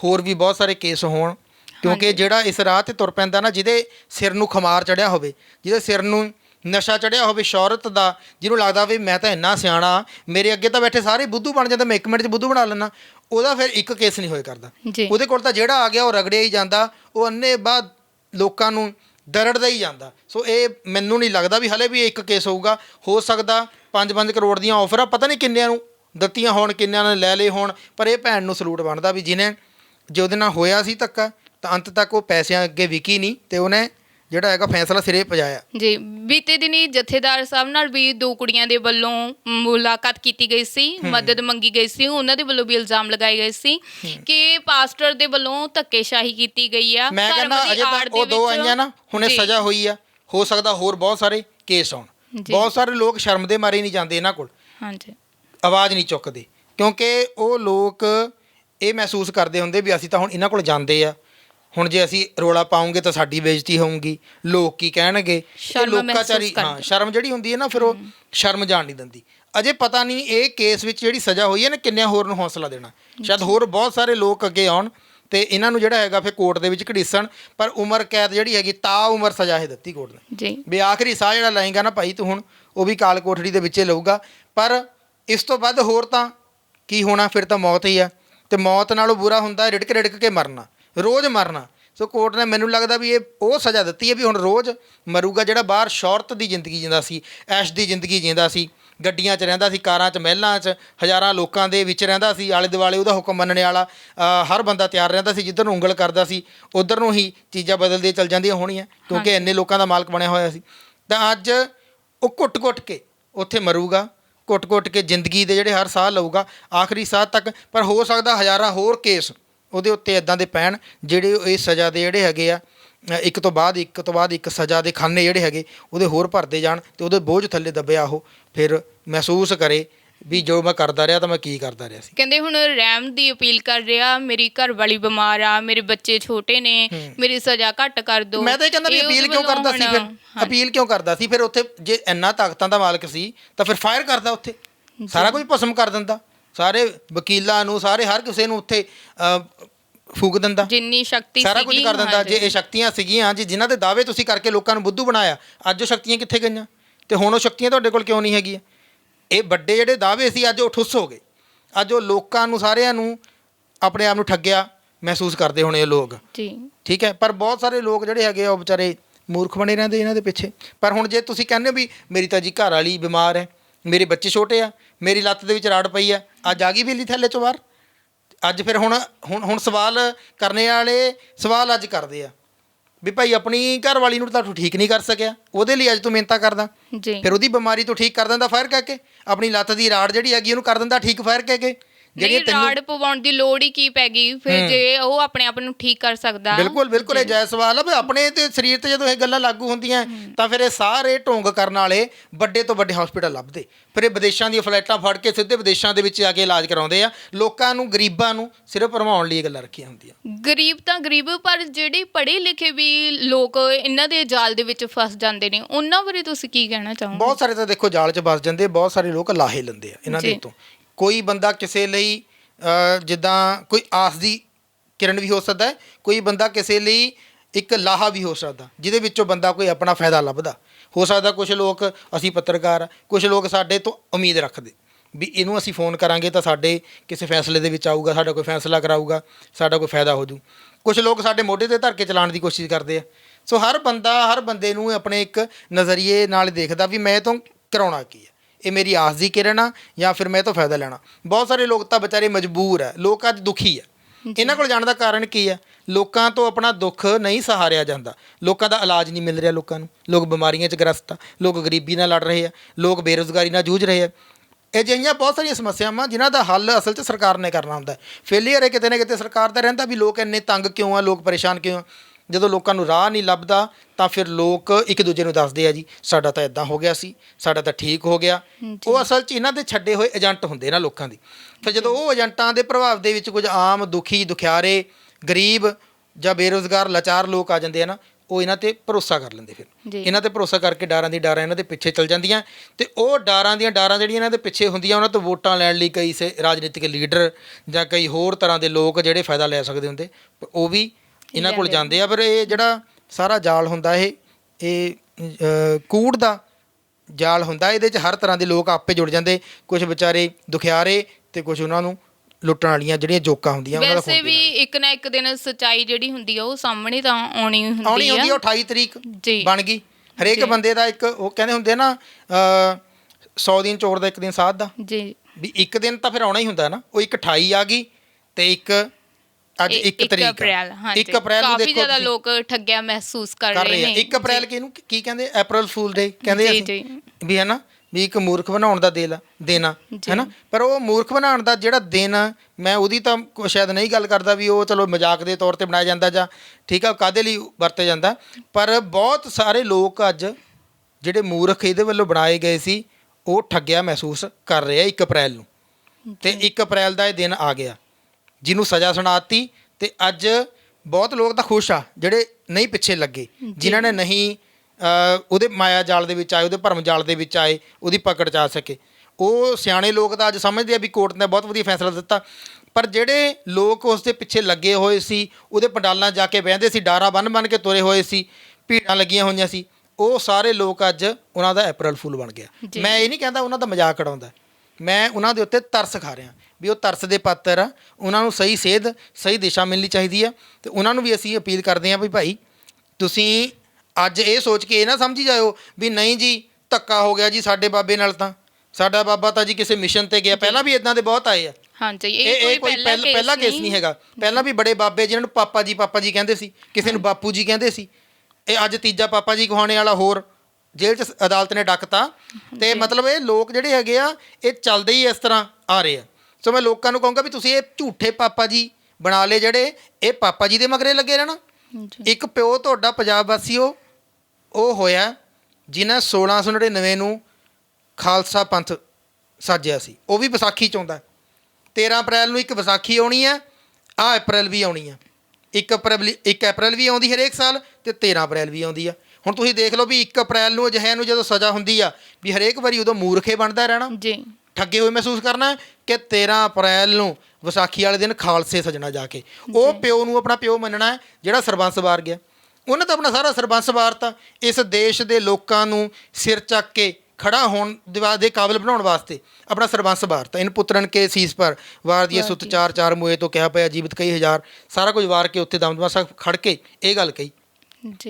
ਹੋਰ ਵੀ ਬਹੁਤ ਸਾਰੇ ਕੇਸ ਹੋਣ। ਕਿਉਂਕਿ ਜਿਹੜਾ ਇਸ ਰਾਹ ਤੇ ਤੁਰ ਪੈਂਦਾ ਨਾ ਜਿਹਦੇ ਸਿਰ ਨੂੰ ਖਮਾਰ ਚੜਿਆ ਹੋਵੇ ਜਿਹਦੇ ਸਿਰ ਨੂੰ ਨਸ਼ਾ ਚੜਿਆ ਹੋਵੇ ਸ਼ੌਹਰਤ ਦਾ ਜਿਹਨੂੰ ਲੱਗਦਾ ਵੀ ਮੈਂ ਤਾਂ ਇੰਨਾ ਸਿਆਣਾ ਮੇਰੇ ਅੱਗੇ ਤਾਂ ਬੈਠੇ ਸਾਰੇ ਬੁੱਧੂ ਬਣ ਜਾਂਦੇ ਮੈਂ ਇੱਕ ਮਿੰਟ 'ਚ ਬੁੱਧੂ ਬਣਾ ਲੈਣਾ ਉਹਦਾ ਫਿਰ ਇੱਕ ਕੇਸ ਨਹੀਂ ਹੋਏ ਕਰਦਾ। ਉਹਦੇ ਕੋਲ ਤਾਂ ਜਿਹੜਾ ਆ ਗਿਆ ਉਹ ਰਗੜਿਆ ਹੀ ਜਾਂਦਾ ਉਹ ਅੰਨੇ ਬਾਅਦ ਲੋਕਾਂ ਨੂੰ ਦਰੜਦਾ ਹੀ ਜਾਂਦਾ। ਸੋ ਇਹ ਮੈਨੂੰ ਨਹੀਂ ਲੱਗਦਾ ਵੀ ਹਲੇ ਵੀ ਇੱਕ ਕੇਸ ਹੋਊਗਾ। ਹੋ ਸਕਦਾ 5-5 ਕਰੋੜ ਦੀਆਂ ਆਫਰ ਪਤਾ ਨਹੀਂ ਕਿੰਨਿਆਂ ਨੂੰ ਦਿੱਤੀਆਂ ਹੋਣ ਕਿੰਨਿਆਂ ਨੇ ਲੈ ਲਏ ਹੋਣ ਪਰ ਇਹ ਭੈਣ ਨੂੰ ਸਲੂਟ ਬਣਦਾ ਵੀ ਜਿਹਨੇ ਜੇ ਉਹਦੇ ਨਾਲ ਹੋਇਆ ਸੀ ਧੱਕਾ ਤਾਂ ਅੰਤ ਤੱਕ ਉਹ ਪੈਸਿਆਂ ਅੱਗੇ ਵਿਕੀ ਨਹੀਂ ਤੇ ਉਹਨੇ ਜਿਹੜਾ ਹੈਗਾ ਫੈਸਲਾ ਸਿਰੇ ਪਜਾਇਆ ਜੀ ਬੀਤੇ ਦਿਨੀ ਜਥੇਦਾਰ ਸਾਹਿਬ ਨਾਲ ਵੀ ਦੋ ਕੁੜੀਆਂ ਦੇ ਵੱਲੋਂ ਮੁਲਾਕਾਤ ਕੀਤੀ ਗਈ ਸੀ ਮਦਦ ਮੰਗੀ ਗਈ ਸੀ ਉਹਨਾਂ ਦੇ ਵੱਲੋਂ ਵੀ ਇਲਜ਼ਾਮ ਲਗਾਏ ਗਏ ਸੀ ਕਿ ਪਾਸਟਰ ਦੇ ਵੱਲੋਂ ਧੱਕੇਸ਼ਾਹੀ ਕੀਤੀ ਗਈ ਆ। ਮੈਂ ਕਹਿੰਦਾ ਅਜੇ ਤਾਂ ਆੜ ਦੇ ਉਹ ਦੋ ਆਈਆਂ ਨਾ ਹੁਣੇ ਸਜ਼ਾ ਹੋਈ ਆ। ਹੋ ਸਕਦਾ ਹੋਰ ਬਹੁਤ ਸਾਰੇ ਕੇਸ ਆਉਣ। ਜੀ। ਬਹੁਤ ਸਾਰੇ ਲੋਕ ਸ਼ਰਮ ਦੇ ਮਾਰੇ ਨਹੀਂ ਜਾਂਦੇ ਇਹਨਾਂ ਕੋਲ। ਹਾਂਜੀ। ਆਵਾਜ਼ ਨਹੀਂ ਚੁੱਕਦੇ। ਕਿਉਂਕਿ ਉਹ ਲੋਕ ਇਹ ਮਹਿਸੂਸ ਕਰਦੇ ਹੁੰਦੇ ਵੀ ਅਸੀਂ ਤਾਂ ਹੁਣ ਇਹਨਾਂ ਕੋਲ ਜਾਂਦੇ ਆ। ਹੁਣ ਜੇ ਅਸੀਂ ਰੋਲਾ ਪਾਉਂਗੇ ਤਾਂ ਸਾਡੀ ਬੇਇੱਜ਼ਤੀ ਹੋਊਗੀ। ਲੋਕ ਕੀ ਕਹਿਣਗੇ? ਇਹ ਲੋਕਾਚਾਰੀ ਹਾਂ। ਸ਼ਰਮ ਜਿਹੜੀ ਹੁੰਦੀ ਹੈ ਨਾ ਫਿਰ ਉਹ ਸ਼ਰਮ ਜਾਣ ਨਹੀਂ ਦਿੰਦੀ। ਅਜੇ ਪਤਾ ਨਹੀਂ ਇਹ ਕੇਸ ਵਿੱਚ ਜਿਹੜੀ ਸਜ਼ਾ ਹੋਈ ਹੈ ਨਾ ਕਿੰਨਿਆਂ ਹੋਰ ਨੂੰ ਹੌਸਲਾ ਦੇਣਾ। ਸ਼ਾਇਦ ਹੋਰ ਬਹੁਤ ਸਾਰੇ ਲੋਕ ਅੱਗੇ ਆਉਣ ਤੇ ਇਹਨਾਂ ਨੂੰ ਜਿਹੜਾ ਹੈਗਾ ਫਿਰ ਕੋਰਟ ਦੇ ਵਿੱਚ ਘੜੀਸਣ ਪਰ ਉਮਰ ਕੈਦ ਜਿਹੜੀ ਹੈਗੀ ਤਾ ਉਮਰ ਸਜ਼ਾ ਹੀ ਦਿੱਤੀ ਕੋਰਟ ਨੇ। ਜੀ। ਵੀ ਆਖਰੀ ਸਾਹ ਜਿਹੜਾ ਲਾਏਗਾ ਨਾ ਭਾਈ ਤੂੰ ਹੁਣ ਉਹ ਵੀ ਕਾਲ ਕੋਠੜੀ ਦੇ ਵਿੱਚੇ ਲਊਗਾ। ਪਰ ਇਸ ਤੋਂ ਵੱਧ ਹੋਰ ਤਾਂ ਕੀ ਹੋਣਾ? ਫਿਰ ਤਾਂ ਮੌਤ ਹੀ ਆ। ਤੇ ਮੌਤ ਨਾਲੋਂ ਬੁਰਾ ਹੁੰਦਾ ਰਿੜਕ ਰਿੜਕ ਕੇ ਮਰਨਾ। ਰੋਜ਼ ਮਰਨਾ। ਸੋ ਕੋਰਟ ਨੇ ਮੈਨੂੰ ਲੱਗਦਾ ਵੀ ਇਹ ਉਹ ਸਜ਼ਾ ਦਿੱਤੀ ਹੈ ਵੀ ਹੁਣ ਰੋਜ਼ ਮਰੂਗਾ ਜਿਹੜਾ ਬਾਹਰ ਸ਼ੌਰਤ ਦੀ ਜ਼ਿੰਦਗੀ ਜਿੰਦਾ ਸੀ ਐਸ਼ ਦੀ ਜ਼ਿੰਦਗੀ ਜਿੰਦਾ ਸੀ ਗੱਡੀਆਂ 'ਚ ਰਹਿੰਦਾ ਸੀ ਕਾਰਾਂ 'ਚ ਮਹਿਲਾਂ 'ਚ ਹਜ਼ਾਰਾਂ ਲੋਕਾਂ ਦੇ ਵਿੱਚ ਰਹਿੰਦਾ ਸੀ ਆਲੇ ਦੁਆਲੇ ਉਹਦਾ ਹੁਕਮ ਮੰਨਣ ਵਾਲਾ ਹਰ ਬੰਦਾ ਤਿਆਰ ਰਹਿੰਦਾ ਸੀ ਜਿੱਧਰ ਨੂੰ ਉਂਗਲ ਕਰਦਾ ਸੀ ਉਧਰ ਨੂੰ ਹੀ ਚੀਜ਼ਾਂ ਬਦਲਦੀਆਂ ਚੱਲ ਜਾਂਦੀਆਂ ਹੋਣੀਆਂ ਕਿਉਂਕਿ ਇੰਨੇ ਲੋਕਾਂ ਦਾ ਮਾਲਕ ਬਣਿਆ ਹੋਇਆ ਸੀ। ਤਾਂ ਅੱਜ ਉਹ ਘੁੱਟ-ਘੁੱਟ ਕੇ ਉੱਥੇ ਮਰੂਗਾ ਘੁੱਟ-ਘੁੱਟ ਕੇ ਜ਼ਿੰਦਗੀ ਦੇ ਜਿਹੜੇ ਹਰ ਸਾਹ ਲਊਗਾ ਆਖਰੀ ਸਾਹ ਤੱਕ ਪਰ ਹੋ ਸਕਦਾ ਹਜ਼ਾਰਾਂ ਹੋਰ ਕੇਸ ਉਹਦੇ ਉੱਤੇ ਇਦਾਂ ਦੇ ਪੈਣ ਜਿਹੜੇ ਇਹ ਸਜ਼ਾ ਦੇ ਜਿਹੜੇ ਹੈਗੇ ਆ ਇੱਕ ਤੋਂ ਬਾਅਦ ਇੱਕ ਤੋਂ ਬਾਅਦ ਇੱਕ ਸਜ਼ਾ ਦੇ ਖਾਨੇ ਜਿਹੜੇ ਹੈਗੇ ਉਹਦੇ ਹੋਰ ਭਰਦੇ ਜਾਣ ਤੇ ਉਹਦੇ ਬੋਝ ਥੱਲੇ ਦੱਬਿਆ ਉਹ ਫਿਰ ਮਹਿਸੂਸ ਕਰੇ ਵੀ ਜੋ ਮੈਂ ਕਰਦਾ ਰਿਹਾ ਤਾਂ ਮੈਂ ਕੀ ਕਰਦਾ ਰਿਹਾ ਸੀ। ਕਹਿੰਦੇ ਹੁਣ ਰਹਿਮ ਦੀ ਅਪੀਲ ਕਰ ਰਿਹਾ ਮੇਰੀ ਘਰ ਵਾਲੀ ਬਿਮਾਰ ਆ ਮੇਰੇ ਬੱਚੇ ਛੋਟੇ ਨੇ ਮੇਰੀ ਸਜ਼ਾ ਘੱਟ ਕਰ ਦਿਓ ਮੈਂ ਤਾਂ ਇਹ ਕਹਿੰਦਾ ਵੀ ਅਪੀਲ ਕਿਉਂ ਕਰਦਾ ਸੀ ਫਿਰ? ਅਪੀਲ ਕਿਉਂ ਕਰਦਾ ਸੀ? ਫਿਰ ਉੱਥੇ ਜੇ ਇੰਨਾ ਤਾਕਤਾਂ ਦਾ ਮਾਲਕ ਸੀ ਤਾਂ ਫਿਰ ਫਾਇਰ ਕਰਦਾ ਉੱਥੇ। ਸਾਰਾ ਕੁਝ ਭਸਮ ਕਰ ਦਿੰਦਾ। ਸਾਰੇ ਵਕੀਲਾਂ ਨੂੰ ਸਾਰੇ ਹਰ ਕਿਸੇ ਨੂੰ ਉੱਥੇ ਅ, ਫੂਕ ਦਿੰਦਾ। ਜਿੰਨੀ ਸ਼ਕਤੀ ਸਾਰਾ ਕੁਝ ਸੀਗੀ, ਕਰ ਦਿੰਦਾ। ਜੇ। ਇਹ ਸ਼ਕਤੀਆਂ ਸੀਗੀਆਂ ਜੀ ਜਿਨ੍ਹਾਂ ਦੇ ਦਾਅਵੇ ਤੁਸੀਂ ਕਰਕੇ ਲੋਕਾਂ ਨੂੰ ਬੁੱਧੂ ਬਣਾਇਆ ਅੱਜ ਉਹ ਸ਼ਕਤੀਆਂ ਕਿੱਥੇ ਗਈਆਂ? ਤੇ ਹੁਣ ਉਹ ਸ਼ਕਤੀਆਂ ਤੁਹਾਡੇ ਕੋਲ ਕਿਉਂ ਨਹੀਂ ਹੈਗੀਆਂ? ਇਹ ਵੱਡੇ ਜਿਹੜੇ ਦਾਅਵੇ ਸੀ ਅੱਜ ਉਹ ਠੁੱਸ ਹੋ ਗਏ। ਅੱਜ ਉਹ ਲੋਕਾਂ ਨੂੰ ਸਾਰਿਆਂ ਨੂੰ ਆਪਣੇ ਆਪ ਨੂੰ ਠੱਗਿਆ ਮਹਿਸੂਸ ਕਰਦੇ ਹੋਣੇ ਇਹ ਲੋਕ। ਜੀ। ਠੀਕ ਹੈ? ਪਰ ਬਹੁਤ ਸਾਰੇ ਲੋਕ ਜਿਹੜੇ ਹੈਗੇ ਆ ਉਹ ਵਿਚਾਰੇ ਮੂਰਖ ਬਣੇ ਰਹਿੰਦੇ ਇਹਨਾਂ ਦੇ ਪਿੱਛੇ। ਪਰ ਹੁਣ ਜੇ ਤੁਸੀਂ ਕਹਿੰਦੇ ਹੋ ਵੀ ਮੇਰੀ ਤਾਂ ਜੀ ਘਰ ਵਾਲੀ ਬਿਮਾਰ ਹੈ ਮੇਰੇ ਬੱਚੇ ਛੋਟੇ ਆ ਮੇਰੀ ਲੱਤ ਦੇ ਵਿੱਚ ਰਾੜ ਪਈ ਆ ਅੱਜ ਆ ਗਈ ਬਿੱਲੀ ਥੱਲੇ ਚੋਂ ਬਾਹਰ? ਅੱਜ ਫਿਰ ਹੁਣ ਹੁਣ ਹੁਣ ਸਵਾਲ ਕਰਨੇ ਵਾਲੇ ਸਵਾਲ ਅੱਜ ਕਰਦੇ ਆ। ਵੀ ਭਾਈ ਆਪਣੀ ਘਰ ਵਾਲੀ ਨੂੰ ਤਾਂ ਤੂੰ ਠੀਕ ਨਹੀਂ ਕਰ ਸਕਿਆ। ਉਹਦੇ ਲਈ ਅੱਜ ਤੂੰ ਮਿਹਨਤਾਂ ਕਰਦਾ। ਜੀ। ਫਿਰ ਉਹਦੀ ਬਿਮਾਰੀ ਤੋਂ ਠੀਕ ਕਰ ਦਿੰਦਾ ਫਾਇਰ ਕਰਕੇ। ਆਪਣੀ ਲੱਤ ਦੀ ਰਾੜ ਜਿਹੜੀ ਹੈਗੀ ਉਹਨੂੰ ਕਰ ਦਿੰਦਾ ਠੀਕ ਫਾਇਰ ਕਰਕੇ। ਜਿਹੜੀ ਰਾੜ ਪਵਾਉਣ ਦੀ ਲੋੜ ਹੀ ਕੀ ਪੈ ਗਈ? ਫਿਰ ਜੇ ਉਹ ਆਪਣੇ ਆਪ ਨੂੰ ਠੀਕ ਕਰ ਸਕਦਾ। ਬਿਲਕੁਲ ਬਿਲਕੁਲ ਇਹ ਜਾਇਜ਼ ਸਵਾਲ ਆ ਵੀ ਆਪਣੇ ਤੇ ਸਰੀਰ ਤੇ ਜਦੋਂ ਇਹ ਗੱਲਾਂ ਲਾਗੂ ਹੁੰਦੀਆਂ ਤਾਂ ਫਿਰ ਇਹ ਸਾਰੇ ਢੋਂਗ ਕਰਨ ਵਾਲੇ ਵੱਡੇ ਤੋਂ ਵੱਡੇ ਹਸਪੀਟਲ ਲੱਭਦੇ। ਫਿਰ ਇਹ ਵਿਦੇਸ਼ਾਂ ਦੀਆਂ ਫਲਾਈਟਾਂ ਫੜ ਕੇ ਸਿੱਧੇ ਵਿਦੇਸ਼ਾਂ ਦੇ ਵਿੱਚ ਆ ਕੇ ਇਲਾਜ ਕਰਾਉਂਦੇ ਆ। ਲੋਕਾਂ ਨੂੰ ਗਰੀਬਾਂ ਨੂੰ ਸਿਰਫ ਭਰਮਾਉਣ ਲਈ ਇਹ ਗੱਲਾਂ ਰੱਖੀਆਂ ਹੁੰਦੀਆਂ। ਗਰੀਬ ਤਾਂ ਗਰੀਬ ਪਰ ਜਿਹੜੇ ਪੜ੍ਹੇ ਲਿਖੇ ਵੀ ਲੋਕ ਇਹਨਾਂ ਦੇ ਜਾਲ ਦੇ ਵਿੱਚ ਫਸ ਜਾਂਦੇ ਨੇ ਉਹਨਾਂ ਬਾਰੇ ਤੁਸੀਂ ਕੀ ਕਹਿਣਾ ਚਾਹੋਗੇ? ਬਹੁਤ ਸਾਰੇ ਤਾਂ ਦੇਖੋ ਜਾਲ 'ਚ ਫਸ ਜਾਂਦੇ ਬਹੁਤ ਸਾਰੇ ਲੋਕ ਲਾਹੇ ਲੈਂਦੇ ਆ ਇਹਨਾਂ ਦੇ ਜੀ। ਕੋਈ ਬੰਦਾ ਕਿਸੇ ਲਈ ਜਿੱਦਾਂ ਕੋਈ ਆਸ ਦੀ ਕਿਰਨ ਵੀ ਹੋ ਸਕਦਾ ਹੈ, ਕੋਈ ਬੰਦਾ ਕਿਸੇ ਲਈ ਇੱਕ ਲਾਹਾ ਵੀ ਹੋ ਸਕਦਾ, ਜਿਹਦੇ ਵਿੱਚੋਂ ਬੰਦਾ ਕੋਈ ਆਪਣਾ ਫਾਇਦਾ ਲੱਭਦਾ। ਹੋ ਸਕਦਾ ਕੁਝ ਲੋਕ ਅਸੀਂ ਪੱਤਰਕਾਰ ਕੁਝ ਲੋਕ ਸਾਡੇ ਤੋਂ ਉਮੀਦ ਰੱਖਦੇ, ਵੀ ਇਹਨੂੰ ਅਸੀਂ ਫੋਨ ਕਰਾਂਗੇ ਤਾਂ ਸਾਡੇ ਕਿਸੇ ਫੈਸਲੇ ਦੇ ਵਿੱਚ ਆਊਗਾ, ਸਾਡਾ ਕੋਈ ਫੈਸਲਾ ਕਰਾਊਗਾ, ਸਾਡਾ ਕੋਈ ਫਾਇਦਾ ਹੋ ਜੂ ਕੁਝ ਲੋਕ ਸਾਡੇ ਮੋਢੇ ਤੇ ਧਰ ਕੇ ਚਲਾਉਣ ਦੀ ਕੋਸ਼ਿਸ਼ ਕਰਦੇ ਆ। ਸੋ ਹਰ ਬੰਦਾ, ਹਰ ਬੰਦੇ ਨੂੰ ਆਪਣੇ ਇੱਕ ਨਜ਼ਰੀਏ ਨਾਲ ਦੇਖਦਾ ਵੀ ਮੈਂ ਤੋਂ ਕਰਾਉਣਾ ਕੀ ਹੈ ਇਹ ਮੇਰੀ ਆਸ ਦੀ ਕਿਰਨ ਆ ਜਾਂ ਫਿਰ ਮੈਂ ਇਹ ਤੋਂ ਫਾਇਦਾ ਲੈਣਾ। ਬਹੁਤ ਸਾਰੇ ਲੋਕ ਤਾਂ ਵਿਚਾਰੇ ਮਜਬੂਰ ਆ। ਲੋਕ ਅੱਜ ਦੁਖੀ ਆ। ਇਹਨਾਂ ਕੋਲ ਜਾਣ ਦਾ ਕਾਰਨ ਕੀ ਆ? ਲੋਕਾਂ ਤੋਂ ਆਪਣਾ ਦੁੱਖ ਨਹੀਂ ਸਹਾਰਿਆ ਜਾਂਦਾ। ਲੋਕਾਂ ਦਾ ਇਲਾਜ ਨਹੀਂ ਮਿਲ ਰਿਹਾ ਲੋਕਾਂ ਨੂੰ। ਲੋਕ ਬਿਮਾਰੀਆਂ 'ਚ ਗ੍ਰਸਤ ਆ। ਲੋਕ ਗਰੀਬੀ ਨਾਲ ਲੜ ਰਹੇ ਆ। ਲੋਕ ਬੇਰੁਜ਼ਗਾਰੀ ਨਾਲ ਜੂਝ ਰਹੇ ਆ। ਇਹ ਜਿਹੀਆਂ ਬਹੁਤ ਸਾਰੀਆਂ ਸਮੱਸਿਆਵਾਂ ਜਿਨ੍ਹਾਂ ਦਾ ਹੱਲ ਅਸਲ 'ਚ ਸਰਕਾਰ ਨੇ ਕਰਨਾ ਹੁੰਦਾ। ਫੇਲੀਅਰ ਹੈ ਕਿਤੇ ਨਾ ਕਿਤੇ ਸਰਕਾਰ ਦਾ ਰਹਿੰਦਾ ਵੀ ਲੋਕ ਇੰਨੇ ਤੰਗ ਕਿਉਂ ਆ? ਲੋਕ ਪਰੇਸ਼ਾਨ ਕਿਉਂ ਆ? ਜਦੋਂ ਲੋਕਾਂ ਨੂੰ ਰਾਹ ਨਹੀਂ ਲੱਭਦਾ ਤਾਂ ਫਿਰ ਲੋਕ ਇੱਕ ਦੂਜੇ ਨੂੰ ਦੱਸਦੇ ਆ ਜੀ ਸਾਡਾ ਤਾਂ ਇਦਾਂ ਹੋ ਗਿਆ ਸੀ ਸਾਡਾ ਤਾਂ ਠੀਕ ਹੋ ਗਿਆ। ਉਹ ਅਸਲ 'ਚ ਇਹਨਾਂ ਦੇ ਛੱਡੇ ਹੋਏ ਏਜੰਟ ਹੁੰਦੇ ਨਾ ਲੋਕਾਂ ਦੀ। ਫਿਰ ਜਦੋਂ ਉਹ ਏਜੰਟਾਂ ਦੇ ਪ੍ਰਭਾਵ ਦੇ ਵਿੱਚ ਕੁਝ ਆਮ ਦੁਖੀ ਦੁਖਿਆਰੇ ਗਰੀਬ ਜਾਂ ਬੇਰੋਜ਼ਗਾਰ ਲਾਚਾਰ ਲੋਕ ਆ ਜਾਂਦੇ ਆ ਨਾ ਉਹ ਇਹਨਾਂ ਤੇ ਭਰੋਸਾ ਕਰ ਲੈਂਦੇ ਫਿਰ। ਇਹਨਾਂ ਤੇ ਭਰੋਸਾ ਕਰਕੇ ਡਾਰਾਂ ਦੀ ਡਾਰਾਂ ਇਹਨਾਂ ਦੇ ਪਿੱਛੇ ਚੱਲ ਜਾਂਦੀਆਂ ਤੇ ਉਹ ਡਾਰਾਂ ਦੀਆਂ ਡਾਰਾਂ ਜਿਹੜੀਆਂ ਇਹਨਾਂ ਦੇ ਪਿੱਛੇ ਹੁੰਦੀਆਂ ਉਹਨਾਂ ਤੋਂ ਵੋਟਾਂ ਲੈਣ ਲਈ ਕਈ ਸੇ ਰਾਜਨੀਤਿਕ ਲੀਡਰ ਜਾਂ ਕਈ ਹੋਰ ਤਰ੍ਹਾਂ ਦੇ ਲੋਕ ਜਿਹੜੇ ਫਾਇਦਾ ਲੈ ਸਕਦੇ ਹੁੰਦੇ ਉਹ ਵੀ ਇਹਨਾਂ ਕੋਲ ਜਾਂਦੇ ਆ ਪਰ ਇਹ ਜਿਹੜਾ ਸਾਰਾ ਜਾਲ ਹੁੰਦਾ ਇਹ ਇਹ ਕੂੜ ਦਾ ਜਾਲ ਹੁੰਦਾ ਇਹਦੇ 'ਚ ਹਰ ਤਰ੍ਹਾਂ ਦੇ ਲੋਕ ਆਪੇ ਜੁੜ ਜਾਂਦੇ। ਕੁਝ ਵਿਚਾਰੇ ਦੁਖਿਆਰੇ ਤੇ ਕੁਝ ਉਹਨਾਂ ਨੂੰ ਲੁੱਟਣ ਵਾਲੀਆਂ ਜਿਹੜੀਆਂ ਜੋਕਾਂ ਹੁੰਦੀਆਂ ਉਹਨਾਂ ਦਾ ਵੈਸੇ ਵੀ ਇੱਕ ਨਾ ਇੱਕ ਦਿਨ ਸਚਾਈ ਜਿਹੜੀ ਹੁੰਦੀ ਆ ਉਹ ਸਾਹਮਣੇ ਤਾਂ ਆਉਣੀ ਆਉਣੀ ਹੁੰਦੀ ਹੁੰਦੀ ਆ ਆ ਉਹ 28 ਤਰੀਕ। ਬਣ ਗਈ। ਹਰੇਕ। ਬੰਦੇ ਦਾ ਇੱਕ ਉਹ ਕਹਿੰਦੇ ਹੁੰਦੇ ਆ ਨਾ ਅ 100 ਦਿਨ ਚੋਰ ਦਾ ਇੱਕ ਦਿਨ ਸਾਧ ਦਾ। ਜੀ। ਵੀ ਇੱਕ ਦਿਨ ਤਾਂ ਫਿਰ ਆਉਣਾ ਹੀ ਹੁੰਦਾ ਨਾ। ਉਹ ਇੱਕ 28 ਆ ਗਈ ਤੇ ਇੱਕ ਅੱਜ ਇਹ 1 ਤਰੀਕ ਆ। ਅਪ੍ਰੈਲ ਹਾਂਜੀ 1 ਅਪ੍ਰੈਲ ਨੂੰ ਕਾਫੀ ਦੇਖੋ ਜ਼ਿਆਦਾ ਤੁਸੀਂ। ਲੋਕ ਠੱਗਿਆ ਮਹਿਸੂਸ ਕਰ ਰਹੇ ਨੇ। 1 ਅਪ੍ਰੈਲ ਕਿਹਨੂੰ ਕੀ ਕਹਿੰਦੇ? ਅਪ੍ਰੈਲ ਫੂਲ ਡੇ ਕਹਿੰਦੇ ਅਸੀਂ। ਵੀ ਹੈ ਨਾ ਵੀ ਇੱਕ ਮੂਰਖ ਬਣਾਉਣ ਦਾ ਦੇਲਾ ਦੇਣਾ ਜੀ। ਹੈ ਨਾ? ਪਰ ਉਹ ਮੂਰਖ ਬਣਾਉਣ ਦਾ ਜਿਹੜਾ ਦਿਨ ਮੈਂ ਉਹਦੀ ਤਾਂ ਸ਼ਾਇਦ ਨਹੀਂ ਗੱਲ ਕਰਦਾ ਵੀ ਉਹ ਚਲੋ ਮਜ਼ਾਕ ਦੇ ਤੌਰ ਤੇ ਬਣਾਇਆ ਜਾਂਦਾ ਜਾਂ ਠੀਕ ਆ ਕਾਦੇ ਲਈ ਵਰਤਿਆ ਜਾਂਦਾ? ਪਰ ਬਹੁਤ ਸਾਰੇ ਲੋਕ ਅੱਜ ਜਿਹੜੇ ਮੂਰਖ ਇਹਦੇ ਵੱਲੋਂ ਬਣਾਏ ਗਏ ਸੀ ਉਹ ਠੱਗਿਆ ਮਹਿਸੂਸ ਕਰ ਰਹੇ ਆ 1 ਅਪ੍ਰੈਲ ਨੂੰ। ਤੇ 1 ਅਪ੍ਰੈਲ ਦਾ ਇਹ ਦਿਨ ਆ ਗਿਆ। ਜਿਹਨੂੰ ਸਜ਼ਾ ਸੁਣਾਤੀ ਤੇ ਅੱਜ ਬਹੁਤ ਲੋਕ ਤਾਂ ਖੁਸ਼ ਆ ਜਿਹੜੇ ਨਹੀਂ ਪਿੱਛੇ ਲੱਗੇ ਜਿਨ੍ਹਾਂ ਨੇ ਨਹੀਂ ਉਹਦੇ ਮਾਇਆ ਜਾਲ ਦੇ ਵਿੱਚ ਆਏ ਉਹਦੇ ਭਰਮ ਜਾਲ ਦੇ ਵਿੱਚ ਆਏ ਉਹਦੀ ਪਕੜ ਚ ਆ ਸਕੇ। ਉਹ ਸਿਆਣੇ ਲੋਕ ਤਾਂ ਅੱਜ ਸਮਝਦੇ ਆ ਵੀ ਕੋਰਟ ਨੇ ਬਹੁਤ ਵਧੀਆ ਫੈਸਲਾ ਦਿੱਤਾ ਪਰ ਜਿਹੜੇ ਲੋਕ ਉਸ ਦੇ ਪਿੱਛੇ ਲੱਗੇ ਹੋਏ ਸੀ ਉਹਦੇ ਪੰਡਾਲਾਂ ਜਾ ਕੇ ਬਹਿੰਦੇ ਸੀ ਡਾਰਾ ਬੰਨ ਬੰਨ ਕੇ ਤੁਰੇ ਹੋਏ ਸੀ ਭੀੜਾਂ ਲੱਗੀਆਂ ਹੋਈਆਂ ਸੀ ਉਹ ਸਾਰੇ ਲੋਕ ਅੱਜ ਉਹਨਾਂ ਦਾ ਅਪ੍ਰੈਲ ਫੂਲ ਬਣ ਗਿਆ। ਮੈਂ ਇਹ ਨਹੀਂ ਕਹਿੰਦਾ ਉਹਨਾਂ ਦਾ ਮਜ਼ਾਕ ਉਡਾਉਂਦਾ ਮੈਂ ਉਹਨਾਂ ਦੇ ਉੱਤੇ ਤਰਸ ਖਾ ਰਿਹਾ। ਵੀ ਉਹ ਤਰਸ ਦੇ ਪਾਤਰ ਆ ਉਹਨਾਂ ਨੂੰ ਸਹੀ ਸੇਧ ਸਹੀ ਦਿਸ਼ਾ ਮਿਲਣੀ ਚਾਹੀਦੀ ਆ ਤੇ ਉਹਨਾਂ ਨੂੰ ਵੀ ਅਸੀਂ ਅਪੀਲ ਕਰਦੇ ਹਾਂ ਵੀ ਭਾਈ ਤੁਸੀਂ ਅੱਜ ਇਹ ਸੋਚ ਕੇ ਇਹ ਨਾ ਸਮਝੀ ਜਾਇਓ ਵੀ ਨਹੀਂ ਜੀ ਧੱਕਾ ਹੋ ਗਿਆ ਜੀ ਸਾਡੇ ਬਾਬੇ ਨਾਲ ਤਾਂ। ਸਾਡਾ ਬਾਬਾ ਤਾਂ ਜੀ ਕਿਸੇ ਮਿਸ਼ਨ ਤੇ ਗਿਆ ਪਹਿਲਾਂ ਵੀ ਇਦਾਂ ਦੇ ਬਹੁਤ ਆਏ ਆ। ਹਾਂਜੀ ਇਹ ਕੋਈ ਪਹਿਲਾ ਪਹਿਲਾ ਕੇਸ ਨਹੀਂ ਹੈਗਾ। ਪਹਿਲਾਂ ਵੀ ਬੜੇ ਬਾਬੇ ਜਿਨ੍ਹਾਂ ਨੂੰ ਪਾਪਾ ਜੀ ਪਾਪਾ ਜੀ ਕਹਿੰਦੇ ਸੀ ਕਿਸੇ ਨੂੰ ਬਾਪੂ ਜੀ ਕਹਿੰਦੇ ਸੀ। ਇਹ ਅੱਜ ਤੀਜਾ ਪਾਪਾ ਜੀ ਕਹਾਣੇ ਵਾਲਾ ਹੋਰ ਜੇਲ੍ਹ 'ਚ ਅਦਾਲਤ ਨੇ ਡੱਕਤਾ। ਤੇ ਮਤਲਬ ਇਹ ਲੋਕ ਜਿਹੜੇ ਹੈਗੇ ਆ ਇਹ ਚੱਲਦੇ ਹੀ ਇਸ ਤਰ੍ਹਾਂ ਆ ਰਹੇ ਆ। ਸੋ ਮੈਂ ਲੋਕਾਂ ਨੂੰ ਕਹੂੰਗਾ ਵੀ ਤੁਸੀਂ ਇਹ ਝੂਠੇ ਪਾਪਾ ਜੀ ਬਣਾ ਲਏ ਜਿਹੜੇ ਇਹ ਪਾਪਾ ਜੀ ਦੇ ਮਗਰੇ ਲੱਗੇ ਰਹਿਣਾ। ਇੱਕ ਪਿਓ ਤੁਹਾਡਾ ਪੰਜਾਬ ਵਾਸੀਓ ਉਹ ਹੋਇਆ ਜਿਨ੍ਹਾਂ 1699 ਨੂੰ ਖਾਲਸਾ ਪੰਥ ਸਾਜਿਆ ਸੀ। ਉਹ ਵੀ ਵਿਸਾਖੀ ਚ ਆਉਂਦਾ। 13 ਅਪ੍ਰੈਲ ਨੂੰ ਇੱਕ ਵਿਸਾਖੀ ਆਉਣੀ ਹੈ ਆ ਅਪ੍ਰੈਲ ਵੀ ਆਉਣੀ ਹੈ 1 ਅਪ੍ਰੈਲ 1 ਅਪ੍ਰੈਲ ਵੀ ਆਉਂਦੀ ਹਰੇਕ ਸਾਲ ਤੇ 13 ਅਪ੍ਰੈਲ ਵੀ ਆਉਂਦੀ ਆ। ਹੁਣ ਤੁਸੀਂ ਦੇਖ ਲਓ ਵੀ 1 ਅਪ੍ਰੈਲ ਨੂੰ ਅਜਿਹੇ ਨੂੰ ਜਦੋਂ ਸਜ਼ਾ ਹੁੰਦੀ ਆ ਵੀ ਹਰੇਕ ਵਾਰੀ ਉਦੋਂ ਮੂਰਖੇ ਬਣਦਾ ਰਹਿਣਾ। ਜੀ। ਠੱਗੇ ਹੋਏ ਮਹਿਸੂਸ ਕਰਨਾ ਕਿ 13 ਅਪ੍ਰੈਲ ਨੂੰ ਵਿਸਾਖੀ ਵਾਲੇ ਦਿਨ ਖਾਲਸੇ ਸਜਣਾ ਜਾ ਕੇ। ਉਹ ਪਿਓ ਨੂੰ ਆਪਣਾ ਪਿਓ ਮੰਨਣਾ ਹੈ ਜਿਹੜਾ ਸਰਬੰਸ ਵਾਰ ਗਿਆ। ਉਹਨੇ ਤਾਂ ਆਪਣਾ ਸਾਰਾ ਸਰਬੰਸ ਵਾਰਤਾ ਇਸ ਦੇਸ਼ ਦੇ ਲੋਕਾਂ ਨੂੰ ਸਿਰ ਚੱਕ ਕੇ ਖੜਾ ਹੋਣ ਦੇ ਕਾਬਿਲ ਬਣਾਉਣ ਵਾਸਤੇ ਆਪਣਾ ਸਰਬੰਸ ਵਾਰਤਾ। ਇਨ ਪੁੱਤਰਨ ਕੇ ਸੀਸ ਪਰ ਵਾਰ ਦੀ ਸੁਤ ਚਾਰ ਚਾਰ ਮੋਏ ਤੋਂ ਕਿਹਾ ਪਿਆ ਜੀਵਤ ਕਈ ਹਜ਼ਾਰ। ਸਾਰਾ ਕੁਝ ਵਾਰ ਕੇ ਉੱਥੇ ਦਮਦਮਾ ਸਾਹਿਬ ਖੜ ਕੇ ਇਹ ਗੱਲ ਕਹੀ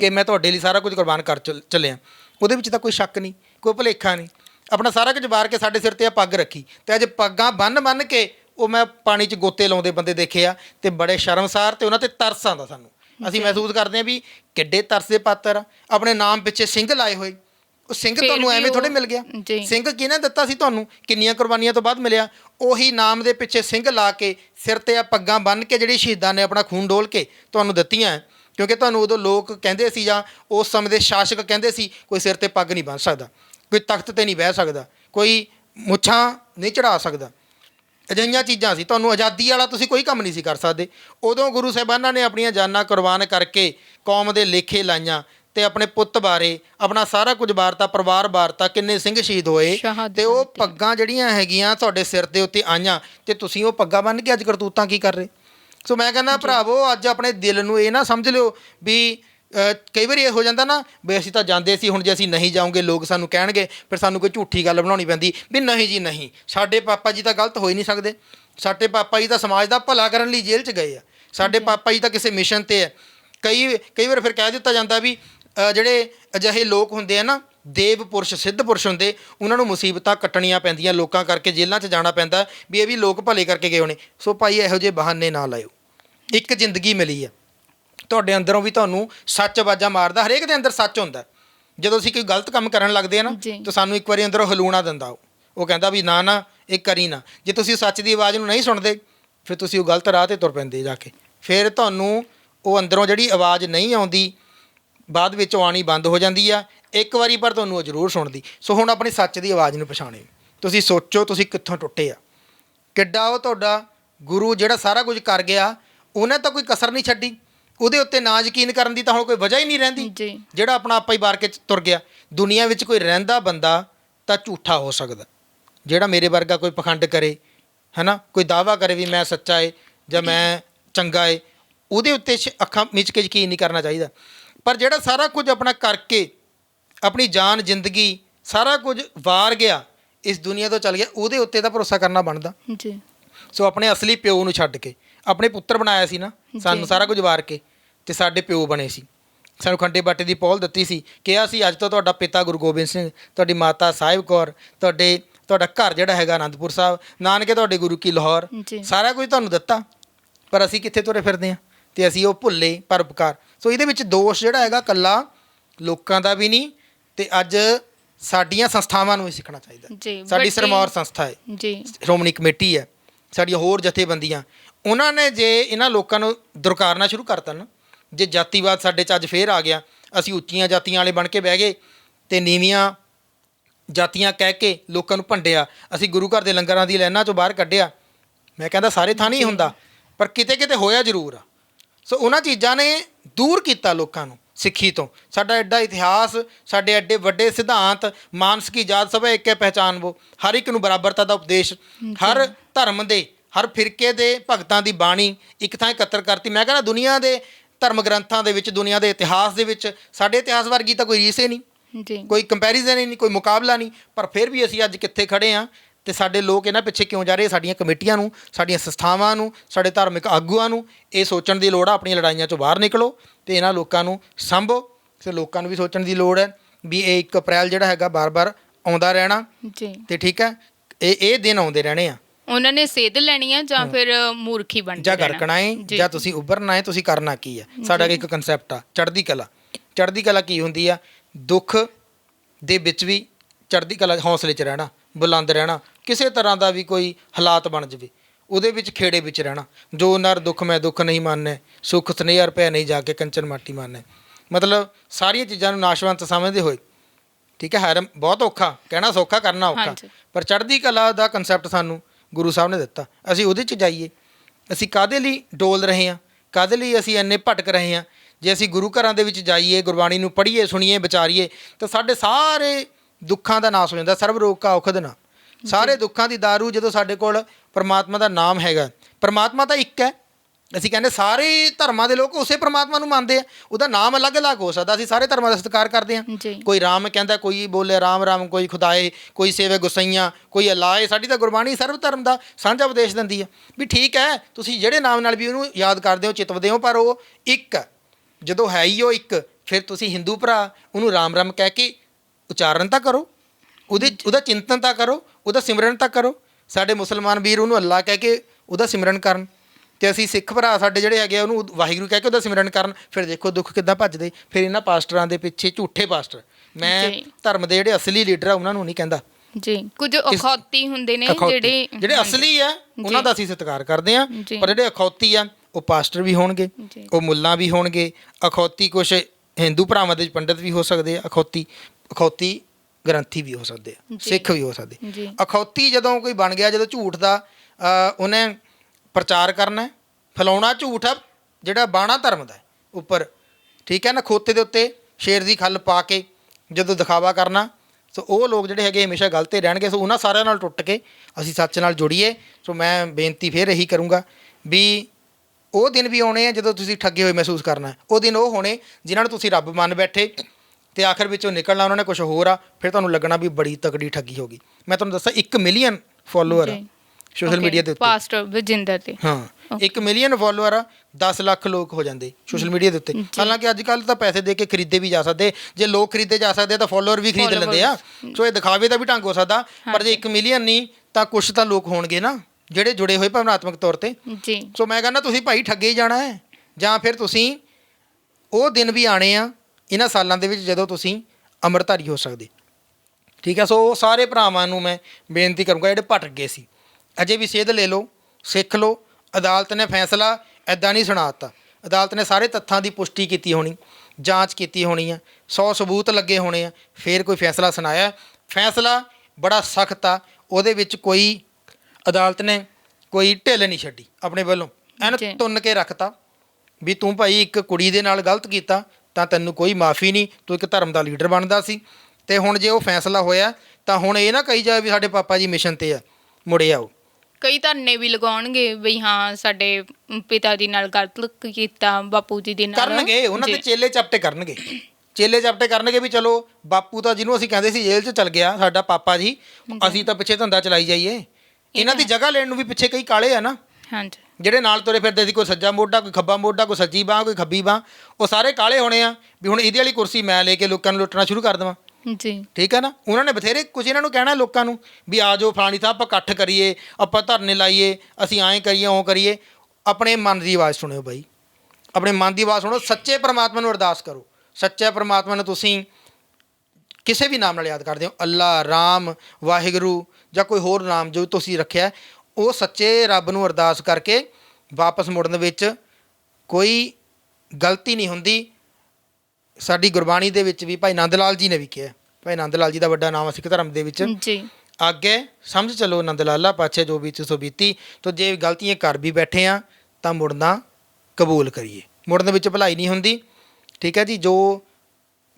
ਕਿ ਮੈਂ ਤੁਹਾਡੇ ਲਈ ਸਾਰਾ ਕੁਝ ਕੁਰਬਾਨ ਕਰ ਚੱਲ- ਚੱਲਿਆ। ਉਹਦੇ ਵਿੱਚ ਤਾਂ ਕੋਈ ਸ਼ੱਕ ਨਹੀਂ ਕੋਈ ਭੁਲੇਖਾ ਨਹੀਂ। ਆਪਣਾ ਸਾਰਾ ਕੁਝ ਵਾਰ ਕੇ ਸਾਡੇ ਸਿਰ ਤੇ ਆ ਪੱਗ ਰੱਖੀ ਤੇ ਅੱਜ ਪੱਗਾਂ ਬੰਨ ਬੰਨ ਕੇ ਉਹ ਮੈਂ ਪਾਣੀ 'ਚ ਗੋਤੇ ਲਾਉਂਦੇ ਬੰਦੇ ਦੇਖੇ ਆ ਤੇ ਬੜੇ ਸ਼ਰਮਸਾਰ ਤੇ ਉਹਨਾਂ ਤੇ ਤਰਸ ਆਉਂਦਾ ਸਾਨੂੰ। ਅਸੀਂ ਮਹਿਸੂਸ ਕਰਦੇ ਹਾਂ ਵੀ ਕਿੱਡੇ ਤਰਸ ਦੇ ਪਾਤਰ ਆ। ਆਪਣੇ ਨਾਮ ਪਿੱਛੇ ਸਿੰਘ ਲਾਏ ਹੋਏ। ਉਹ ਸਿੰਘ ਤੁਹਾਨੂੰ ਐਵੇਂ ਥੋੜੇ ਮਿਲ ਗਿਆ। ਸਿੰਘ ਕਿਹਨੇ ਦਿੱਤਾ ਸੀ ਤੁਹਾਨੂੰ? ਕਿੰਨੀਆਂ ਕੁਰਬਾਨੀਆਂ ਤੋਂ ਬਾਅਦ ਮਿਲਿਆ। ਉਹੀ ਨਾਮ ਦੇ ਪਿੱਛੇ ਸਿੰਘ ਲਾ ਕੇ ਸਿਰ ਤੇ ਆ ਪੱਗਾਂ ਬੰਨ ਕੇ ਜਿਹੜੀ ਸ਼ਹੀਦਾਂ ਨੇ ਆਪਣਾ ਖੂਨ ਡੋਲ ਕੇ ਤੁਹਾਨੂੰ ਦਿੱਤੀਆਂ ਹੈ। ਕਿਉਂਕਿ ਤੁਹਾਨੂੰ ਉਦੋਂ ਲੋਕ ਕਹਿੰਦੇ ਸੀ ਜਾਂ ਉਸ ਸਮੇਂ ਦੇ ਸ਼ਾਸਕ ਕਹਿੰਦੇ ਸੀ ਕੋਈ ਸਿਰ ਤੇ ਪੱਗ ਨਹੀਂ ਬੰਨ ਸਕਦਾ। ਕੋਈ ਤਖਤ ਤੇ ਨਹੀਂ ਬਹਿ ਸਕਦਾ ਕੋਈ ਮੁੱਛਾਂ ਨਹੀਂ ਚੜਾ ਸਕਦਾ। ਅਜਿਹੀਆਂ ਚੀਜ਼ਾਂ ਸੀ ਤੁਹਾਨੂੰ ਆਜ਼ਾਦੀ ਵਾਲਾ ਤੁਸੀਂ ਕੋਈ ਕੰਮ ਨਹੀਂ ਸੀ ਕਰ ਸਕਦੇ। ਉਦੋਂ ਗੁਰੂ ਸਾਹਿਬਾਨਾਂ ਨੇ ਆਪਣੀਆਂ ਜਾਨਾਂ ਕੁਰਬਾਨ ਕਰਕੇ ਕੌਮ ਦੇ ਲੇਖੇ ਲਾਈਆਂ ਤੇ ਆਪਣੇ ਪੁੱਤ ਬਾਰੇ ਆਪਣਾ ਸਾਰਾ ਕੁਝ ਵਾਰਤਾ ਪਰਿਵਾਰ ਵਾਰਤਾ ਕਿੰਨੇ ਸਿੰਘ ਸ਼ਹੀਦ ਹੋਏ ਤੇ ਉਹ ਪੱਗਾਂ ਜਿਹੜੀਆਂ ਹੈਗੀਆਂ ਤੁਹਾਡੇ ਸਿਰ ਦੇ ਉੱਤੇ ਆਈਆਂ ਤੇ ਤੁਸੀਂ ਉਹ ਪੱਗਾਂ ਬੰਨ੍ਹ ਕੇ ਅੱਜ ਕਰਤੂਤਾਂ ਕੀ ਕਰ ਰਹੇ? ਸੋ ਮੈਂ ਕਹਿੰਦਾ ਭਰਾਵੋ ਅੱਜ ਆਪਣੇ ਦਿਲ ਨੂੰ ਇਹ ਨਾ ਸਮਝ ਲਿਓ ਵੀ ਕਈ ਵਾਰੀ ਇਹ ਹੋ ਜਾਂਦਾ ਨਾ ਵੀ ਅਸੀਂ ਤਾਂ ਜਾਂਦੇ ਸੀ ਹੁਣ ਜੇ ਅਸੀਂ ਨਹੀਂ ਜਾਓਗੇ ਲੋਕ ਸਾਨੂੰ ਕਹਿਣਗੇ ਫਿਰ ਸਾਨੂੰ ਕੋਈ ਝੂਠੀ ਗੱਲ ਬਣਾਉਣੀ ਪੈਂਦੀ ਵੀ ਨਹੀਂ ਜੀ ਨਹੀਂ। ਸਾਡੇ ਪਾਪਾ ਜੀ ਤਾਂ ਗਲਤ ਹੋ ਹੀ ਨਹੀਂ ਸਕਦੇ। ਸਾਡੇ ਪਾਪਾ ਜੀ ਤਾਂ ਸਮਾਜ ਦਾ ਭਲਾ ਕਰਨ ਲਈ ਜੇਲ੍ਹ 'ਚ ਗਏ ਆ। ਸਾਡੇ ਪਾਪਾ ਜੀ ਤਾਂ ਕਿਸੇ ਮਿਸ਼ਨ ਤੇ ਆ। ਕਈ ਕਈ ਵਾਰ ਫਿਰ ਕਹਿ ਦਿੱਤਾ ਜਾਂਦਾ ਵੀ ਜਿਹੜੇ ਅਜਿਹੇ ਲੋਕ ਹੁੰਦੇ ਆ ਨਾ ਦੇਵ ਪੁਰਸ਼ ਸਿੱਧ ਪੁਰਸ਼ ਹੁੰਦੇ ਉਹਨਾਂ ਨੂੰ ਮੁਸੀਬਤਾਂ ਕੱਟਣੀਆਂ ਪੈਂਦੀਆਂ ਲੋਕਾਂ ਕਰਕੇ ਜੇਲ੍ਹਾਂ 'ਚ ਜਾਣਾ ਪੈਂਦਾ ਵੀ ਇਹ ਵੀ ਲੋਕ ਭਲੇ ਕਰਕੇ ਗਏ ਹੋਣੇ। ਸੋ ਭਾਈ ਇਹੋ ਜਿਹੇ ਬਹਾਨੇ ਨਾ ਲਾਇਓ। ਇੱਕ ਜ਼ਿੰਦਗੀ ਮਿਲੀ ਆ। ਤੁਹਾਡੇ ਅੰਦਰੋਂ ਵੀ ਤੁਹਾਨੂੰ ਸੱਚ ਆਵਾਜ਼ਾਂ ਮਾਰਦਾ ਹਰੇਕ ਦੇ ਅੰਦਰ ਸੱਚ ਹੁੰਦਾ। ਜਦੋਂ ਅਸੀਂ ਕੋਈ ਗਲਤ ਕੰਮ ਕਰਨ ਲੱਗਦੇ ਆ ਨਾ ਜੀ। ਤਾਂ ਸਾਨੂੰ ਇੱਕ ਵਾਰੀ ਅੰਦਰੋਂ ਹਲੂਣਾ ਦਿੰਦਾ ਉਹ। ਉਹ ਕਹਿੰਦਾ ਵੀ ਨਾ ਨਾ ਇਹ ਕਰੀ ਨਾ। ਜੇ ਤੁਸੀਂ ਸੱਚ ਦੀ ਆਵਾਜ਼ ਨੂੰ ਨਹੀਂ ਸੁਣਦੇ ਫਿਰ ਤੁਸੀਂ ਉਹ ਗਲਤ ਰਾਹ ਤੇ ਤੁਰ ਪੈਂਦੇ ਜਾ ਕੇ। ਫਿਰ ਤੁਹਾਨੂੰ ਉਹ ਅੰਦਰੋਂ ਜਿਹੜੀ ਆਵਾਜ਼ ਨਹੀਂ ਆਉਂਦੀ ਬਾਅਦ ਵਿੱਚ ਉਹ ਆਉਣੀ ਬੰਦ ਹੋ ਜਾਂਦੀ ਆ। ਇੱਕ ਵਾਰੀ ਪਰ ਤੁਹਾਨੂੰ ਉਹ ਜ਼ਰੂਰ ਸੁਣਦੀ। ਸੋ ਹੁਣ ਆਪਣੀ ਸੱਚ ਦੀ ਆਵਾਜ਼ ਨੂੰ ਪਛਾਣਿਓ। ਤੁਸੀਂ ਸੋਚੋ ਤੁਸੀਂ ਕਿੱਥੋਂ ਟੁੱਟੇ ਆ। ਕਿੱਡਾ ਉਹ ਤੁਹਾਡਾ ਗੁਰੂ ਜਿਹੜਾ ਸਾਰਾ ਕੁਝ ਕਰ ਗਿਆ ਉਹਨੇ ਤਾਂ ਕੋਈ ਕਸਰ ਨਹੀਂ ਛੱਡੀ। ਉਹਦੇ ਉੱਤੇ ਨਾ ਯਕੀਨ ਕਰਨ ਦੀ ਤਾਂ ਹੁਣ ਕੋਈ ਵਜ੍ਹਾ ਹੀ ਨਹੀਂ ਰਹਿੰਦੀ। ਜੀ। ਜਿਹੜਾ ਆਪਣਾ ਆਪਾ ਹੀ ਬਾਰ ਕੇ ਤੁਰ ਗਿਆ। ਦੁਨੀਆ ਵਿੱਚ ਕੋਈ ਰਹਿੰਦਾ ਬੰਦਾ ਤਾਂ ਝੂਠਾ ਹੋ ਸਕਦਾ। ਜਿਹੜਾ ਮੇਰੇ ਵਰਗਾ ਕੋਈ ਪਖੰਡ ਕਰੇ ਹੈਨਾ? ਕੋਈ ਦਾਵਾ ਕਰੇ ਵੀ ਮੈਂ ਸੱਚਾ ਏ ਜਾਂ ਮੈਂ ਚੰਗਾ ਏ ਉਹਦੇ ਉੱਤੇ ਅੱਖਾਂ ਮਿਚ ਕੇ ਯਕੀਨ ਨਹੀਂ ਕਰਨਾ ਚਾਹੀਦਾ। ਪਰ ਜਿਹੜਾ ਸਾਰਾ ਕੁਝ ਆਪਣਾ ਕਰਕੇ ਆਪਣੀ ਜਾਨ ਜ਼ਿੰਦਗੀ ਸਾਰਾ ਕੁਝ ਵਾਰ ਗਿਆ ਇਸ ਦੁਨੀਆ ਤੋਂ ਚਲ ਗਿਆ ਉਹਦੇ ਉੱਤੇ ਤਾਂ ਭਰੋਸਾ ਕਰਨਾ ਬਣਦਾ। ਜੀ। ਸੋ ਆਪਣੇ ਅਸਲੀ ਪਿਓ ਨੂੰ ਛੱਡ ਕੇ ਆਪਣੇ ਪੁੱਤਰ ਬਣਾਇਆ ਸੀ ਨਾ ਸਾਨੂੰ ਸਾਰਾ ਕੁਝ ਵਾਰ ਕੇ ਤੇ ਸਾਡੇ ਪਿਓ ਬਣੇ ਸੀ। ਸਾਨੂੰ ਖੰਡੇ ਬਾਟੇ ਦੀ ਪੌਲ ਦਿੱਤੀ ਸੀ ਕਿਹਾ ਸੀ ਅੱਜ ਤੋਂ ਤੁਹਾਡਾ ਪਿਤਾ ਗੁਰੂ ਗੋਬਿੰਦ ਸਿੰਘ ਤੁਹਾਡੀ ਮਾਤਾ ਸਾਹਿਬ ਕੌਰ ਤੁਹਾਡੇ ਤੁਹਾਡਾ ਘਰ ਜਿਹੜਾ ਹੈਗਾ ਆਨੰਦਪੁਰ ਸਾਹਿਬ ਨਾਨਕੇ ਤੁਹਾਡੇ ਗੁਰੂ ਕੀ ਲਾਹੌਰ। ਸਾਰਾ ਕੁਝ ਤੁਹਾਨੂੰ ਦਿੱਤਾ। ਪਰ ਅਸੀਂ ਕਿੱਥੇ ਤੁਰੇ ਫਿਰਦੇ ਹਾਂ? ਤੇ ਅਸੀਂ ਉਹ ਭੁੱਲੇ ਪਰਉਪਕਾਰ ਸੋ ਇਹਦੇ ਵਿੱਚ ਦੋਸ਼ ਜਿਹੜਾ ਹੈਗਾ ਕੱਲਾ ਲੋਕਾਂ ਦਾ ਵੀ ਨਹੀਂ ਤੇ ਅੱਜ ਸਾਡੀਆਂ ਸੰਸਥਾਵਾਂ ਨੂੰ ਵੀ ਸਿੱਖਣਾ ਚਾਹੀਦਾ। ਸਾਡੀ ਸਰਮੌਰ ਸੰਸਥਾ ਹੈ। ਜੀ। ਸ਼੍ਰੋਮਣੀ ਕਮੇਟੀ ਹੈ। ਸਾਡੀਆਂ ਹੋਰ ਜਥੇਬੰਦੀਆਂ ਉਹਨਾਂ ਨੇ ਜੇ ਇਹਨਾਂ ਲੋਕਾਂ ਨੂੰ ਦੁਰਕਾਰਨਾ ਸ਼ੁਰੂ ਕਰਤਾ ਨਾ ਜੇ ਜਾਤੀਵਾਦ ਸਾਡੇ 'ਚ ਅੱਜ ਫੇਰ ਆ ਗਿਆ ਅਸੀਂ ਉੱਚੀਆਂ ਜਾਤੀਆਂ ਵਾਲੇ ਬਣ ਕੇ ਬਹਿ ਗਏ ਤੇ ਨੀਵੀਆਂ ਜਾਤੀਆਂ ਕਹਿ ਕੇ ਲੋਕਾਂ ਨੂੰ ਭੰਡਿਆ ਅਸੀਂ ਗੁਰੂ ਘਰ ਦੇ ਲੰਗਰਾਂ ਦੀ ਲਾਈਨਾਂ 'ਚੋਂ ਬਾਹਰ ਕੱਢਿਆ ਮੈਂ ਕਹਿੰਦਾ ਸਾਰੇ ਥਾਂ ਨਹੀਂ ਹੁੰਦਾ ਪਰ ਕਿਤੇ ਕਿਤੇ ਹੋਇਆ ਜ਼ਰੂਰ ਆ। ਸੋ ਉਹਨਾਂ ਚੀਜ਼ਾਂ ਨੇ ਦੂਰ ਕੀਤਾ ਲੋਕਾਂ ਨੂੰ। ਸਿੱਖੀ ਤੋਂ। ਸਾਡਾ ਐਡਾ ਇਤਿਹਾਸ ਸਾਡੇ ਐਡੇ ਵੱਡੇ ਸਿਧਾਂਤ ਮਾਨਸਿਕੀ ਜਾਤ ਸਭਾ ਇੱਕ ਹੈ ਪਹਿਚਾਨਵੋ। ਹਰ ਇੱਕ ਨੂੰ ਬਰਾਬਰਤਾ ਦਾ ਉਪਦੇਸ਼। ਹਰ ਧਰਮ ਦੇ ਹਰ ਫਿਰਕੇ ਦੇ ਭਗਤਾਂ ਦੀ ਬਾਣੀ ਇੱਕ ਥਾਂ ਇਕੱਤਰ ਕਰਤੀ। ਮੈਂ ਕਹਿੰਦਾ ਦੁਨੀਆ ਦੇ ਧਰਮ ਗ੍ਰੰਥਾਂ ਦੇ ਵਿੱਚ ਦੁਨੀਆ ਦੇ ਇਤਿਹਾਸ ਦੇ ਵਿੱਚ ਸਾਡੇ ਇਤਿਹਾਸ ਵਰਗੀ ਤਾਂ ਕੋਈ ਰੀਸ ਹੀ ਨਹੀਂ। ਜੀ। ਕੋਈ ਕੰਪੈਰੀਜ਼ਨ ਹੀ ਨਹੀਂ ਕੋਈ ਮੁਕਾਬਲਾ ਨਹੀਂ। ਪਰ ਫਿਰ ਵੀ ਅਸੀਂ ਅੱਜ ਕਿੱਥੇ ਖੜੇ ਆ ਤੇ ਸਾਡੇ ਲੋਕ ਇਹਨਾਂ ਪਿੱਛੇ ਕਿਉਂ ਜਾ ਰਹੇ? ਸਾਡੀਆਂ ਕਮੇਟੀਆਂ ਨੂੰ ਸਾਡੀਆਂ ਸੰਸਥਾਵਾਂ ਨੂੰ ਸਾਡੇ ਧਾਰਮਿਕ ਆਗੂਆਂ ਨੂੰ ਇਹ ਸੋਚਣ ਦੀ ਲੋੜ ਆ ਆਪਣੀਆਂ ਲੜਾਈਆਂ ਚੋਂ ਬਾਹਰ ਨਿਕਲੋ ਤੇ ਇਹਨਾਂ ਲੋਕਾਂ ਨੂੰ ਸੰਭੋ ਤੇ ਲੋਕਾਂ ਨੂੰ ਵੀ ਸੋਚਣ ਦੀ ਲੋੜ ਹੈ ਵੀ ਇਹ 1 ਅਪ੍ਰੈਲ ਜਿਹੜਾ ਹੈਗਾ ਬਾਰ-ਬਾਰ ਆਉਂਦਾ ਰਹਿਣਾ ਜੀ। ਤੇ ਠੀਕ ਹੈ ਇਹ ਇਹ ਦਿਨ ਆਉਂਦੇ ਰਹਿਣੇ ਆ। ਉਹਨਾਂ ਨੇ ਸੇਧ ਲੈਣੀ ਆ ਜਾਂ ਫਿਰ ਮੂਰਖੀ ਬਣ ਜਾਂ। ਗਰਕਣਾ ਹੈ ਜੀ। ਜਾਂ ਤੁਸੀਂ ਉੱਭਰਨਾ ਹੈ ਤੁਸੀਂ ਕਰਨਾ ਕੀ ਹੈ ਸਾਡਾ ਇੱਕ ਕਨਸੈਪਟ ਆ ਚੜ੍ਹਦੀ ਕਲਾ। ਚੜ੍ਹਦੀ ਕਲਾ ਕੀ ਹੁੰਦੀ ਆ? ਦੁੱਖ ਦੇ ਵਿੱਚ ਵੀ ਚੜ੍ਹਦੀ ਕਲਾ ਹੌਸਲੇ 'ਚ ਰਹਿਣਾ। ਬੁਲੰਦ ਰਹਿਣਾ ਕਿਸੇ ਤਰ੍ਹਾਂ ਦਾ ਵੀ ਕੋਈ ਹਾਲਾਤ ਬਣ ਜਵੇ ਉਹਦੇ ਵਿੱਚ ਖੇੜੇ ਵਿੱਚ ਰਹਿਣਾ ਜੋ ਨਰ ਦੁੱਖ ਮੈਂ ਦੁੱਖ ਨਹੀਂ ਮੰਨੈ ਸੁਖ ਸਨੇਹ ਰੁਪਏ ਨਹੀਂ ਜਾ ਕੇ ਕੰਚਨ ਮਾਟੀ ਮੰਨੈ। ਮਤਲਬ ਸਾਰੀਆਂ ਚੀਜ਼ਾਂ ਨੂੰ ਨਾਸ਼ਵੰਤ ਸਮਝਦੇ ਹੋਏ ਠੀਕ ਹੈ ਹਰ ਬਹੁਤ ਔਖਾ ਕਹਿਣਾ ਸੌਖਾ ਕਰਨਾ ਔਖਾ। ਪਰ ਚੜ੍ਹਦੀ ਕਲਾ ਦਾ ਕਨਸੈਪਟ ਸਾਨੂੰ ਗੁਰੂ ਸਾਹਿਬ ਨੇ ਦਿੱਤਾ ਅਸੀਂ ਉਹਦੇ 'ਚ ਜਾਈਏ। ਅਸੀਂ ਕਾਦੇ ਲਈ ਡੋਲ ਰਹੇ ਹਾਂ? ਕਾਦੇ ਲਈ ਅਸੀਂ ਇੰਨੇ ਭਟਕ ਰਹੇ ਹਾਂ? ਜੇ ਅਸੀਂ ਗੁਰੂ ਘਰਾਂ ਦੇ ਵਿੱਚ ਜਾਈਏ ਗੁਰਬਾਣੀ ਨੂੰ ਪੜ੍ਹੀਏ ਸੁਣੀਏ ਵਿਚਾਰੀਏ ਤਾਂ ਸਾਡੇ ਸਾਰੇ ਦੁੱਖਾਂ ਦਾ ਨਾਸ ਹੋ ਜਾਂਦਾ ਸਰਬ ਰੋਗ ਕਾ ਔਖਦ ਨਾ। ਸਾਰੇ ਦੁੱਖਾਂ ਦੀ दारू ਜਦੋਂ ਸਾਡੇ ਕੋਲ ਪਰਮਾਤਮਾ ਦਾ ਨਾਮ ਹੈਗਾ ਪਰਮਾਤਮਾ ਤਾਂ ਇੱਕ ਹੈ। ਅਸੀਂ ਕਹਿੰਦੇ ਸਾਰੇ ਧਰਮਾਂ ਦੇ ਲੋਕ ਉਸੇ ਪਰਮਾਤਮਾ ਨੂੰ ਮੰਨਦੇ ਆ। ਉਹਦਾ ਨਾਮ ਅਲੱਗ-ਅਲੱਗ ਹੋ ਸਕਦਾ ਅਸੀਂ ਸਾਰੇ ਧਰਮਾਂ ਦਾ ਸਤਿਕਾਰ ਕਰਦੇ ਜੀ। ਕੋਈ ਰਾਮ ਕਹਿੰਦਾ ਕੋਈ ਬੋਲੇ ਰਾਮ ਰਾਮ ਕੋਈ ਖੁਦਾਏ ਕੋਈ ਸੇਵੇ ਗੁਸਈਆਂ ਕੋਈ ਅੱਲਾਹ ਏ ਸਾਡੀ ਤਾਂ ਗੁਰਬਾਣੀ ਸਰਵ ਧਰਮ ਦਾ ਸਾਂਝਾ ਉਪਦੇਸ਼ ਦਿੰਦੀ ਹੈ ਵੀ ਠੀਕ ਹੈ ਤੁਸੀਂ ਜਿਹੜੇ ਨਾਮ ਨਾਲ ਵੀ ਉਹਨੂੰ ਯਾਦ ਕਰਦੇ ਹੋ ਚਿਤਵਦੇ ਹੋ ਪਰ ਉਹ ਇੱਕ ਜਦੋਂ ਹੈ ਹੀ ਉਹ ਇੱਕ ਫਿਰ ਤੁਸੀਂ ਹਿੰਦੂ ਭਰਾ ਉਹਨੂੰ ਰਾਮ ਰਾਮ ਕਹਿ ਕੇ ਉਚਾਰਨ ਤਾਂ ਕਰੋ ਉਹਦੇ ਉਹਦਾ ਚਿੰਤਨ ਤਾਂ ਕਰੋ ਉਹਦਾ ਸਿਮਰਨ ਤਾਂ ਕਰੋ ਸਾਡੇ ਮੁਸਲਮਾਨ ਵੀਰ ਉਹਨੂੰ ਅੱਲਾਹ ਕਹਿ ਕੇ ਉਹਦਾ ਸਿਮਰਨ ਕਰਨ ਤੇ ਅਸੀਂ ਸਿੱਖ ਭਰਾ ਸਾਡੇ ਜਿਹੜੇ ਹੈਗੇ ਉਹਨੂੰ ਵਾਹਿਗੁਰੂ ਕਹਿ ਕੇ ਉਹਦਾ ਸਿਮਰਨ ਕਰਨ ਫਿਰ ਦੇਖੋ ਦੁੱਖ ਕਿੱਦਾਂ ਭੱਜਦੇ ਫਿਰ ਇਹਨਾਂ ਪਾਸਟਰਾਂ ਦੇ ਪਿੱਛੇ ਝੂਠੇ ਪਾਸਟਰ ਮੈਂ। ਧਰਮ ਦੇ ਜਿਹੜੇ ਅਸਲੀ ਲੀਡਰ ਆ ਉਹਨਾਂ ਨੂੰ ਨਹੀਂ ਕਹਿੰਦਾ ਜੀ ਕੁਝ ਅਖੌਤੀ ਹੁੰਦੇ ਨੇ। ਜਿਹੜੇ ਜਿਹੜੇ। ਅਸਲੀ ਆ ਉਹਨਾਂ। ਦਾ ਅਸੀਂ ਸਤਿਕਾਰ ਕਰਦੇ ਆ। ਪਰ ਜਿਹੜੇ ਅਖੌਤੀ ਆ ਉਹ ਪਾਸਟਰ ਵੀ ਹੋਣਗੇ। ਉਹ ਮੁੱਲਾ ਵੀ ਹੋਣਗੇ ਅਖੌਤੀ ਕੁਛ ਹਿੰਦੂ ਭਰਾਵਾਂ ਦੇ ਪੰਡਤ ਵੀ ਹੋ ਸਕਦੇ ਆ ਅਖੌਤੀ ਅਖੌਤੀ ਗ੍ਰੰਥੀ ਵੀ ਹੋ ਸਕਦੇ ਆ। ਸਿੱਖ ਵੀ ਹੋ ਸਕਦੇ। ਅਖੌਤੀ ਜਦੋਂ ਕੋਈ ਬਣ ਗਿਆ ਜਦੋਂ ਝੂਠ ਦਾ ਉਹਨੇ ਪ੍ਰਚਾਰ ਕਰਨਾ ਫੈਲਾਉਣਾ ਝੂਠ ਆ ਜਿਹੜਾ ਬਾਣਾ ਧਰਮ ਦਾ ਉੱਪਰ ਠੀਕ ਹੈ ਨਾ ਖੋਤੇ ਦੇ ਉੱਤੇ ਸ਼ੇਰ ਦੀ ਖੱਲ ਪਾ ਕੇ ਜਦੋਂ ਦਿਖਾਵਾ ਕਰਨਾ ਸੋ ਉਹ ਲੋਕ ਜਿਹੜੇ ਹੈਗੇ ਹਮੇਸ਼ਾ ਗਲਤ ਹੀ ਰਹਿਣਗੇ ਸੋ ਉਹਨਾਂ ਸਾਰਿਆਂ ਨਾਲ ਟੁੱਟ ਕੇ ਅਸੀਂ ਸੱਚ ਨਾਲ ਜੁੜੀਏ ਸੋ ਮੈਂ ਬੇਨਤੀ ਫੇਰ ਇਹੀ ਕਰੂੰਗਾ ਵੀ ਉਹ ਦਿਨ ਵੀ ਆਉਣੇ ਆ ਜਦੋਂ ਤੁਸੀਂ ਠੱਗੇ ਹੋਏ ਮਹਿਸੂਸ ਕਰਨਾ। ਉਹ ਦਿਨ ਉਹ ਹੋਣੇ ਜਿਨ੍ਹਾਂ ਨੂੰ ਤੁਸੀਂ ਰੱਬ ਮੰਨ ਬੈਠੇ ਤੇ ਆਖਰ ਵਿੱਚੋਂ ਨਿਕਲਣਾ ਉਹਨਾਂ ਨੇ ਕੁਝ ਹੋਰ ਆ ਫਿਰ ਤੁਹਾਨੂੰ ਲੱਗਣਾ ਵੀ ਬੜੀ ਤਕੜੀ ਠੱਗੀ ਹੋ ਗਈ। ਮੈਂ ਤੁਹਾਨੂੰ ਦੱਸਾਂ 1 ਮਿਲੀਅਨ ਫਾਲੋਅਰ ਆ। ਸੋਸ਼ਲ ਮੀਡੀਆ ਦੇ ਉੱਤੇ। ਪਾਸਟਰ ਵਜਿੰਦਰ ਤੇ ਹਾਂ 1 ਮਿਲੀਅਨ ਫਾਲੋਅਰ ਆ 10 ਲੱਖ ਲੋਕ ਹੋ ਜਾਂਦੇ ਸੋਸ਼ਲ ਮੀਡੀਆ ਦੇ ਉੱਤੇ। ਹਾਲਾਂਕਿ ਅੱਜ ਕੱਲ ਤਾਂ ਪੈਸੇ ਦੇ ਕੇ ਖਰੀਦੇ ਵੀ ਜਾ ਸਕਦੇ ਜੇ ਲੋਕ ਖਰੀਦੇ ਜਾ ਸਕਦੇ ਤਾਂ ਫਾਲੋਅਰ ਵੀ ਖਰੀਦ ਲੈਂਦੇ ਆ। ਸੋ ਇਹ ਦਿਖਾਵੇ ਦਾ ਵੀ ਢੰਗ ਹੋ ਸਕਦਾ ਪਰ ਜੇ 1 ਮਿਲੀਅਨ ਨਹੀਂ ਤਾਂ ਕੁਝ ਤਾਂ ਲੋਕ ਹੋਣਗੇ ਨਾ ਜਿਹੜੇ ਜੁੜੇ ਹੋਏ ਭਾਵਨਾਤਮਕ ਤੌਰ ਤੇ। ਜੀ। ਸੋ ਮੈਂ ਕਹਿੰਦਾ ਤੁਸੀਂ ਭਾਈ ਠੱਗੇ ਜਾਣਾ ਹੈ ਜਾਂ ਫਿਰ ਤੁਸੀਂ ਉਹ ਦਿਨ ਵੀ ਆਣੇ ਆ ਇਹਨਾਂ ਸਾਲਾਂ ਦੇ ਵਿੱਚ ਜਦੋਂ ਤੁਸੀਂ ਅੰਮ੍ਰਿਤਧਾਰੀ ਹੋ ਸਕਦੇ। ਠੀਕ ਹੈ ਸੋ ਸਾਰੇ ਭਰਾਵਾਂ ਨੂੰ ਮੈਂ ਬੇਨਤੀ ਕਰੂੰਗਾ ਜਿਹੜੇ ਭਟਕ ਗਏ ਸੀ। ਅਜੇ ਵੀ ਸੇਧ ਲੈ ਲਓ ਸਿੱਖ ਲਓ। ਅਦਾਲਤ ਨੇ ਫੈਸਲਾ ਐਦਾਂ ਨਹੀਂ ਸੁਣਾਤਾ ਅਦਾਲਤ ਨੇ ਸਾਰੇ ਤੱਥਾਂ ਦੀ ਪੁਸ਼ਟੀ ਕੀਤੀ ਹੋਣੀ ਜਾਂਚ ਕੀਤੀ ਹੋਣੀ ਆ 100 ਸਬੂਤ ਲੱਗੇ ਹੋਣੇ ਆ ਫਿਰ ਕੋਈ ਫੈਸਲਾ ਸੁਣਾਇਆ। ਫੈਸਲਾ ਬੜਾ ਸਖਤ ਆ ਉਹਦੇ ਵਿੱਚ ਕੋਈ ਅਦਾਲਤ ਨੇ ਕੋਈ ਢਿੱਲ ਨਹੀਂ ਛੱਡੀ ਆਪਣੇ ਵੱਲੋਂ। ਐਨ। ਤੁੰਨ ਕੇ ਰੱਖਤਾ ਵੀ ਤੂੰ ਭਾਈ ਇੱਕ ਕੁੜੀ ਦੇ ਨਾਲ ਗਲਤ ਕੀਤਾ ਤਾਂ ਤੈਨੂੰ ਕੋਈ ਮਾਫੀ ਨਹੀਂ ਤੂੰ ਇੱਕ ਧਰਮ ਦਾ ਲੀਡਰ ਬਣਦਾ ਸੀ। ਤੇ ਹੁਣ ਜੇ ਉਹ ਫੈਸਲਾ ਹੋਇਆ ਤਾਂ ਹੁਣ ਇਹ ਨਾ ਕਹੀ ਜਾਵੇ ਵੀ ਸਾਡੇ ਪਾਪਾ ਜੀ ਮਿਸ਼ਨ ਤੇ ਆ ਮੁੜੇ ਆਓ। ਕਈ ਧਰਨੇ ਵੀ ਲਗਾਉਣਗੇ ਵੀ ਹਾਂ ਸਾਡੇ ਪਿਤਾ ਜੀ ਨਾਲ ਗਲਤ ਕੀਤਾ ਬਾਪੂ ਜੀ ਦੇ ਨਾਲ। ਕਰਨਗੇ ਉਹਨਾਂ ਦੇ। ਚੇਲੇ ਚਪਟੇ ਕਰਨਗੇ। ਚੇਲੇ ਚਪਟੇ ਕਰਨਗੇ ਵੀ ਚਲੋ ਬਾਪੂ ਤਾਂ ਜਿਹਨੂੰ ਅਸੀਂ ਕਹਿੰਦੇ ਸੀ ਜੇਲ੍ਹ 'ਚ ਚਲ ਗਿਆ ਸਾਡਾ ਪਾਪਾ ਜੀ ਅਸੀਂ ਤਾਂ ਪਿੱਛੇ ਧੰਦਾ ਚਲਾਈ ਜਾਈਏ। ਇਹਨਾਂ ਦੀ ਜਗ੍ਹਾ ਲੈਣ ਨੂੰ ਵੀ ਪਿੱਛੇ ਕਈ ਕਾਲੇ ਆ ਨਾ। ਹਾਂਜੀ। ਜਿਹੜੇ ਨਾਲ ਤੁਰੇ ਫਿਰਦੇ ਸੀ ਕੋਈ ਸੱਜਾ ਮੋਢਾ ਕੋਈ ਖੱਬਾ ਮੋਢਾ ਕੋਈ ਸੱਜੀ ਬਾਹ ਕੋਈ ਖੱਬੀ ਬਾਹ ਉਹ ਸਾਰੇ ਕਾਲੇ ਹੋਣੇ ਆ ਵੀ ਹੁਣ ਇਹਦੀ ਵਾਲੀ ਕੁਰਸੀ ਮੈਂ ਲੈ ਕੇ ਲੋਕਾਂ ਨੂੰ ਲੁੱਟਣਾ ਸ਼ੁਰੂ ਕਰ ਦੇਵਾਂ। ਜੀ। ਠੀਕ ਹੈ ਨਾ? ਉਹਨਾਂ ਨੇ ਬਥੇਰੇ ਕੁਝ ਇਹਨਾਂ ਨੂੰ ਕਹਿਣਾ ਲੋਕਾਂ ਨੂੰ ਵੀ ਆ ਜਾਓ ਫਲਾਣੀ ਸਾਹਿਬ ਆਪਾਂ ਇਕੱਠ ਕਰੀਏ ਆਪਾਂ ਧਰਨੇ ਲਾਈਏ ਅਸੀਂ ਐਂ ਕਰੀਏ ਉਹ ਕਰੀਏ। ਆਪਣੇ ਮਨ ਦੀ ਆਵਾਜ਼ ਸੁਣਿਓ ਬਾਈ। ਆਪਣੇ ਮਨ ਦੀ ਆਵਾਜ਼ ਸੁਣੋ ਸੱਚੇ ਪ੍ਰਮਾਤਮਾ ਨੂੰ ਅਰਦਾਸ ਕਰੋ। ਸੱਚੇ ਪ੍ਰਮਾਤਮਾ ਨੂੰ ਤੁਸੀਂ ਕਿਸੇ ਵੀ ਨਾਮ ਨਾਲ ਯਾਦ ਕਰਦੇ ਹੋ। ਅੱਲਾ ਰਾਮ ਵਾਹਿਗੁਰੂ ਜਾਂ ਕੋਈ ਹੋਰ ਨਾਮ ਜੋ ਤੁਸੀਂ ਰੱਖਿਆ ਉਹ ਸੱਚੇ ਰੱਬ ਨੂੰ ਅਰਦਾਸ ਕਰਕੇ ਵਾਪਸ ਮੁੜਨ ਵਿੱਚ ਕੋਈ ਗਲਤੀ ਨਹੀਂ ਹੁੰਦੀ। ਸਾਡੀ ਗੁਰਬਾਣੀ ਦੇ ਵਿੱਚ ਵੀ ਭਾਈ ਨੰਦ ਲਾਲ ਜੀ ਨੇ ਵੀ ਕਿਹਾ। ਭਾਈ ਨੰਦ ਲਾਲ ਜੀ ਦਾ ਵੱਡਾ ਨਾਮ ਹੈ ਸਿੱਖ ਧਰਮ ਦੇ ਵਿੱਚ। ਜੀ। ਅੱਗੇ ਸਮਝ ਚਲੋ ਨੰਦ ਲਾਲਾ ਪਾਛੇ ਜੋ ਬੀਤੀ ਸੋ ਬੀਤੀ ਤੋ ਜੇ ਗਲਤੀਆਂ ਕਰ ਵੀ ਬੈਠੇ ਆ ਤਾਂ ਮੁੜਨਾ ਕਬੂਲ ਕਰੀਏ। ਮੁੜਨ ਵਿੱਚ ਭਲਾਈ ਨਹੀਂ ਹੁੰਦੀ। ਠੀਕ ਹੈ ਜੀ ਜੋ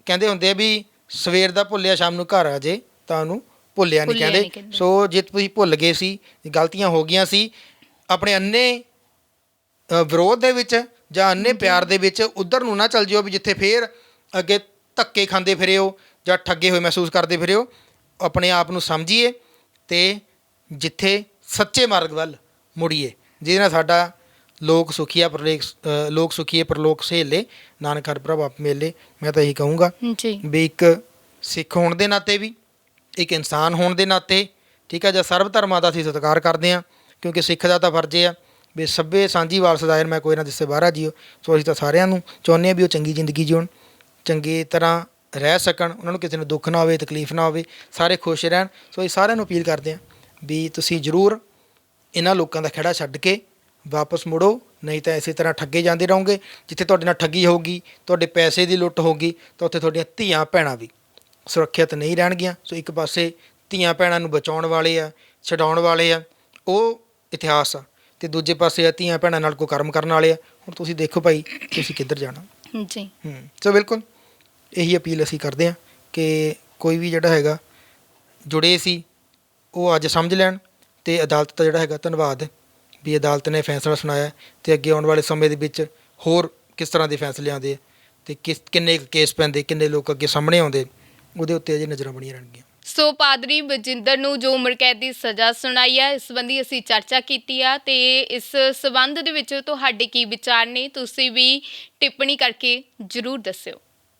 ਕਹਿੰਦੇ ਹੁੰਦੇ ਆ ਵੀ ਸਵੇਰ ਦਾ ਭੁੱਲਿਆ ਸ਼ਾਮ ਨੂੰ ਘਰ ਆ ਜੇ ਤਾਂ ਉਹਨੂੰ ਭੁੱਲਿਆ ਨਹੀਂ ਭੁੱਲਿਆ ਨਹੀਂ ਕਹਿੰਦੇ ਕਹਿੰਦੇ। ਸੋ ਜੇ ਤੁਸੀਂ ਭੁੱਲ ਗਏ ਸੀ ਗਲਤੀਆਂ ਹੋ ਗਈਆਂ ਸੀ ਆਪਣੇ ਅੰਨੇ ਅ, ਵਿਰੋਧ ਦੇ ਵਿੱਚ ਜਾਂ ਅੰਨੇ ਪਿਆਰ ਦੇ ਵਿੱਚ ਉਧਰ ਨੂੰ ਨਾ ਚੱਲ ਜਿਓ ਵੀ ਜਿੱਥੇ ਫੇਰ ਅੱਗੇ ਧੱਕੇ ਖਾਂਦੇ ਫਿਰਿਓ ਜਾਂ ਠੱਗੇ ਹੋਏ ਮਹਿਸੂਸ ਕਰਦੇ ਫਿਰਿਓ ਆਪਣੇ ਆਪ ਨੂੰ ਸਮਝੀਏ ਤੇ ਜਿੱਥੇ ਸੱਚੇ ਮਾਰਗ ਵੱਲ ਮੁੜੀਏ ਜਿਹਦੇ ਨਾਲ ਸਾਡਾ ਲੋਕ ਸੁਖੀਆ ਪਰਲੇਖ ਅ, ਲੋਕ ਸੁਖੀਏ ਪਰਲੋਕ ਸਹੇਲੇ ਨਾਨਕ ਹਰ ਪ੍ਰਭ ਆਪ ਮੇਲੇ ਮੈਂ ਤਾਂ ਇਹੀ ਕਹੂੰਗਾ ਜੀ। ਵੀ ਇੱਕ ਸਿੱਖ ਹੋਣ ਦੇ ਨਾਤੇ ਵੀ ਇੱਕ ਇਨਸਾਨ ਹੋਣ ਦੇ ਨਾਤੇ, ਠੀਕ ਹੈ ਜਾਂ ਸਰਬ ਧਰਮਾਂ ਦਾ ਅਸੀਂ ਸਤਿਕਾਰ ਕਰਦੇ ਹਾਂ, ਕਿਉਂਕਿ ਸਿੱਖ ਦਾ ਤਾਂ ਫਰਜ਼ ਹੈ ਵੀ ਸਭੇ ਸਾਂਝੀ ਵਾਲ ਸਦਾਇਰ ਮੈਂ ਕੋਈ ਨਾ ਜਿਸੇ ਬਾਹਰਾ ਜੀਓ। ਸੋ ਅਸੀਂ ਤਾਂ ਸਾਰਿਆਂ ਨੂੰ ਚਾਹੁੰਦੇ ਹਾਂ ਵੀ ਉਹ ਚੰਗੀ ਜ਼ਿੰਦਗੀ ਜਿਉਣ, ਚੰਗੀ ਤਰ੍ਹਾਂ ਰਹਿ ਸਕਣ, ਉਹਨਾਂ ਨੂੰ ਕਿਸੇ ਨੂੰ ਦੁੱਖ ਨਾ ਹੋਵੇ, ਤਕਲੀਫ ਨਾ ਹੋਵੇ, ਸਾਰੇ ਖੁਸ਼ ਰਹਿਣ। ਸੋ ਅਸੀਂ ਸਾਰਿਆਂ ਨੂੰ ਅਪੀਲ ਕਰਦੇ ਹਾਂ ਵੀ ਤੁਸੀਂ ਜ਼ਰੂਰ ਇਹਨਾਂ ਲੋਕਾਂ ਦਾ ਖੜਾ ਛੱਡ ਕੇ ਵਾਪਸ ਮੁੜੋ, ਨਹੀਂ ਤਾਂ ਇਸੇ ਤਰ੍ਹਾਂ ਠੱਗੇ ਜਾਂਦੇ ਰਹੋਗੇ, ਜਿੱਥੇ ਤੁਹਾਡੇ ਨਾਲ ਠੱਗੀ ਹੋਊਗੀ, ਤੁਹਾਡੇ ਪੈਸੇ ਦੀ ਲੁੱਟ ਹੋਊਗੀ, ਤਾਂ ਉੱਥੇ ਤੁਹਾਡੀਆਂ ਧੀਆਂ ਭੈਣਾਂ ਵੀ। ਸੁਰੱਖਿਅਤ ਨਹੀਂ ਰਹਿਣਗੀਆਂ। ਸੋ ਇੱਕ ਪਾਸੇ ਧੀਆਂ ਭੈਣਾਂ ਨੂੰ ਬਚਾਉਣ ਵਾਲੇ ਆ ਛਡਾਉਣ ਵਾਲੇ ਆ ਉਹ ਇਤਿਹਾਸ ਆ। ਤੇ ਦੂਜੇ ਪਾਸੇ ਆ ਧੀਆਂ ਭੈਣਾਂ ਨਾਲ ਕੋਈ ਕਰਮ ਕਰਨ ਵਾਲੇ ਆ। ਹੁਣ ਤੁਸੀਂ ਦੇਖੋ ਭਾਈ ਤੁਸੀਂ ਕਿੱਧਰ ਜਾਣਾ। ਜੀ। ਹੂੰ ਸੋ ਬਿਲਕੁਲ ਇਹੀ ਅਪੀਲ ਅਸੀਂ ਕਰਦੇ ਹਾਂ ਕਿ ਕੋਈ ਵੀ ਜਿਹੜਾ ਹੈਗਾ ਜੁੜੇ ਸੀ ਉਹ ਅੱਜ ਸਮਝ ਲੈਣ ਤੇ ਅਦਾਲਤ ਦਾ ਜਿਹੜਾ ਹੈਗਾ ਧੰਨਵਾਦ ਵੀ ਅਦਾਲਤ ਨੇ ਫੈਸਲਾ ਸੁਣਾਇਆ ਤੇ ਅੱਗੇ ਆਉਣ ਵਾਲੇ ਸਮੇਂ ਦੇ ਵਿੱਚ ਹੋਰ ਕਿਸ ਤਰ੍ਹਾਂ ਦੇ ਫੈਸਲੇ ਆਉਂਦੇ ਆ ਤੇ ਕਿਸ ਕਿੰਨੇ ਕੇਸ ਪੈਂਦੇ ਕਿੰਨੇ ਲੋਕ ਅੱਗੇ ਸਾਹਮਣੇ ਆਉਂਦੇ ਉਹਦੇ ਉੱਤੇ ਅਜੇ ਨਜ਼ਰਾਂ ਬਣੀਆਂ ਰਹਿਣਗੀਆਂ। ਸੋ ਪਾਦਰੀ ਬਜਿੰਦਰ ਨੂੰ ਜੋ ਉਮਰ ਕੈਦ ਦੀ ਸਜ਼ਾ ਸੁਣਾਈ ਹੈ ਇਸ ਸੰਬੰਧੀ ਅਸੀਂ ਚਰਚਾ ਕੀਤੀ ਆ ਤੇ ਇਸ ਸਬੰਧ ਦੇ ਵਿੱਚ ਤੁਹਾਡੇ ਕੀ ਵਿਚਾਰ ਨੇ, ਤੁਸੀਂ ਵੀ ਟਿੱਪਣੀ ਕਰਕੇ ਜਰੂਰ ਦੱਸਿਓ।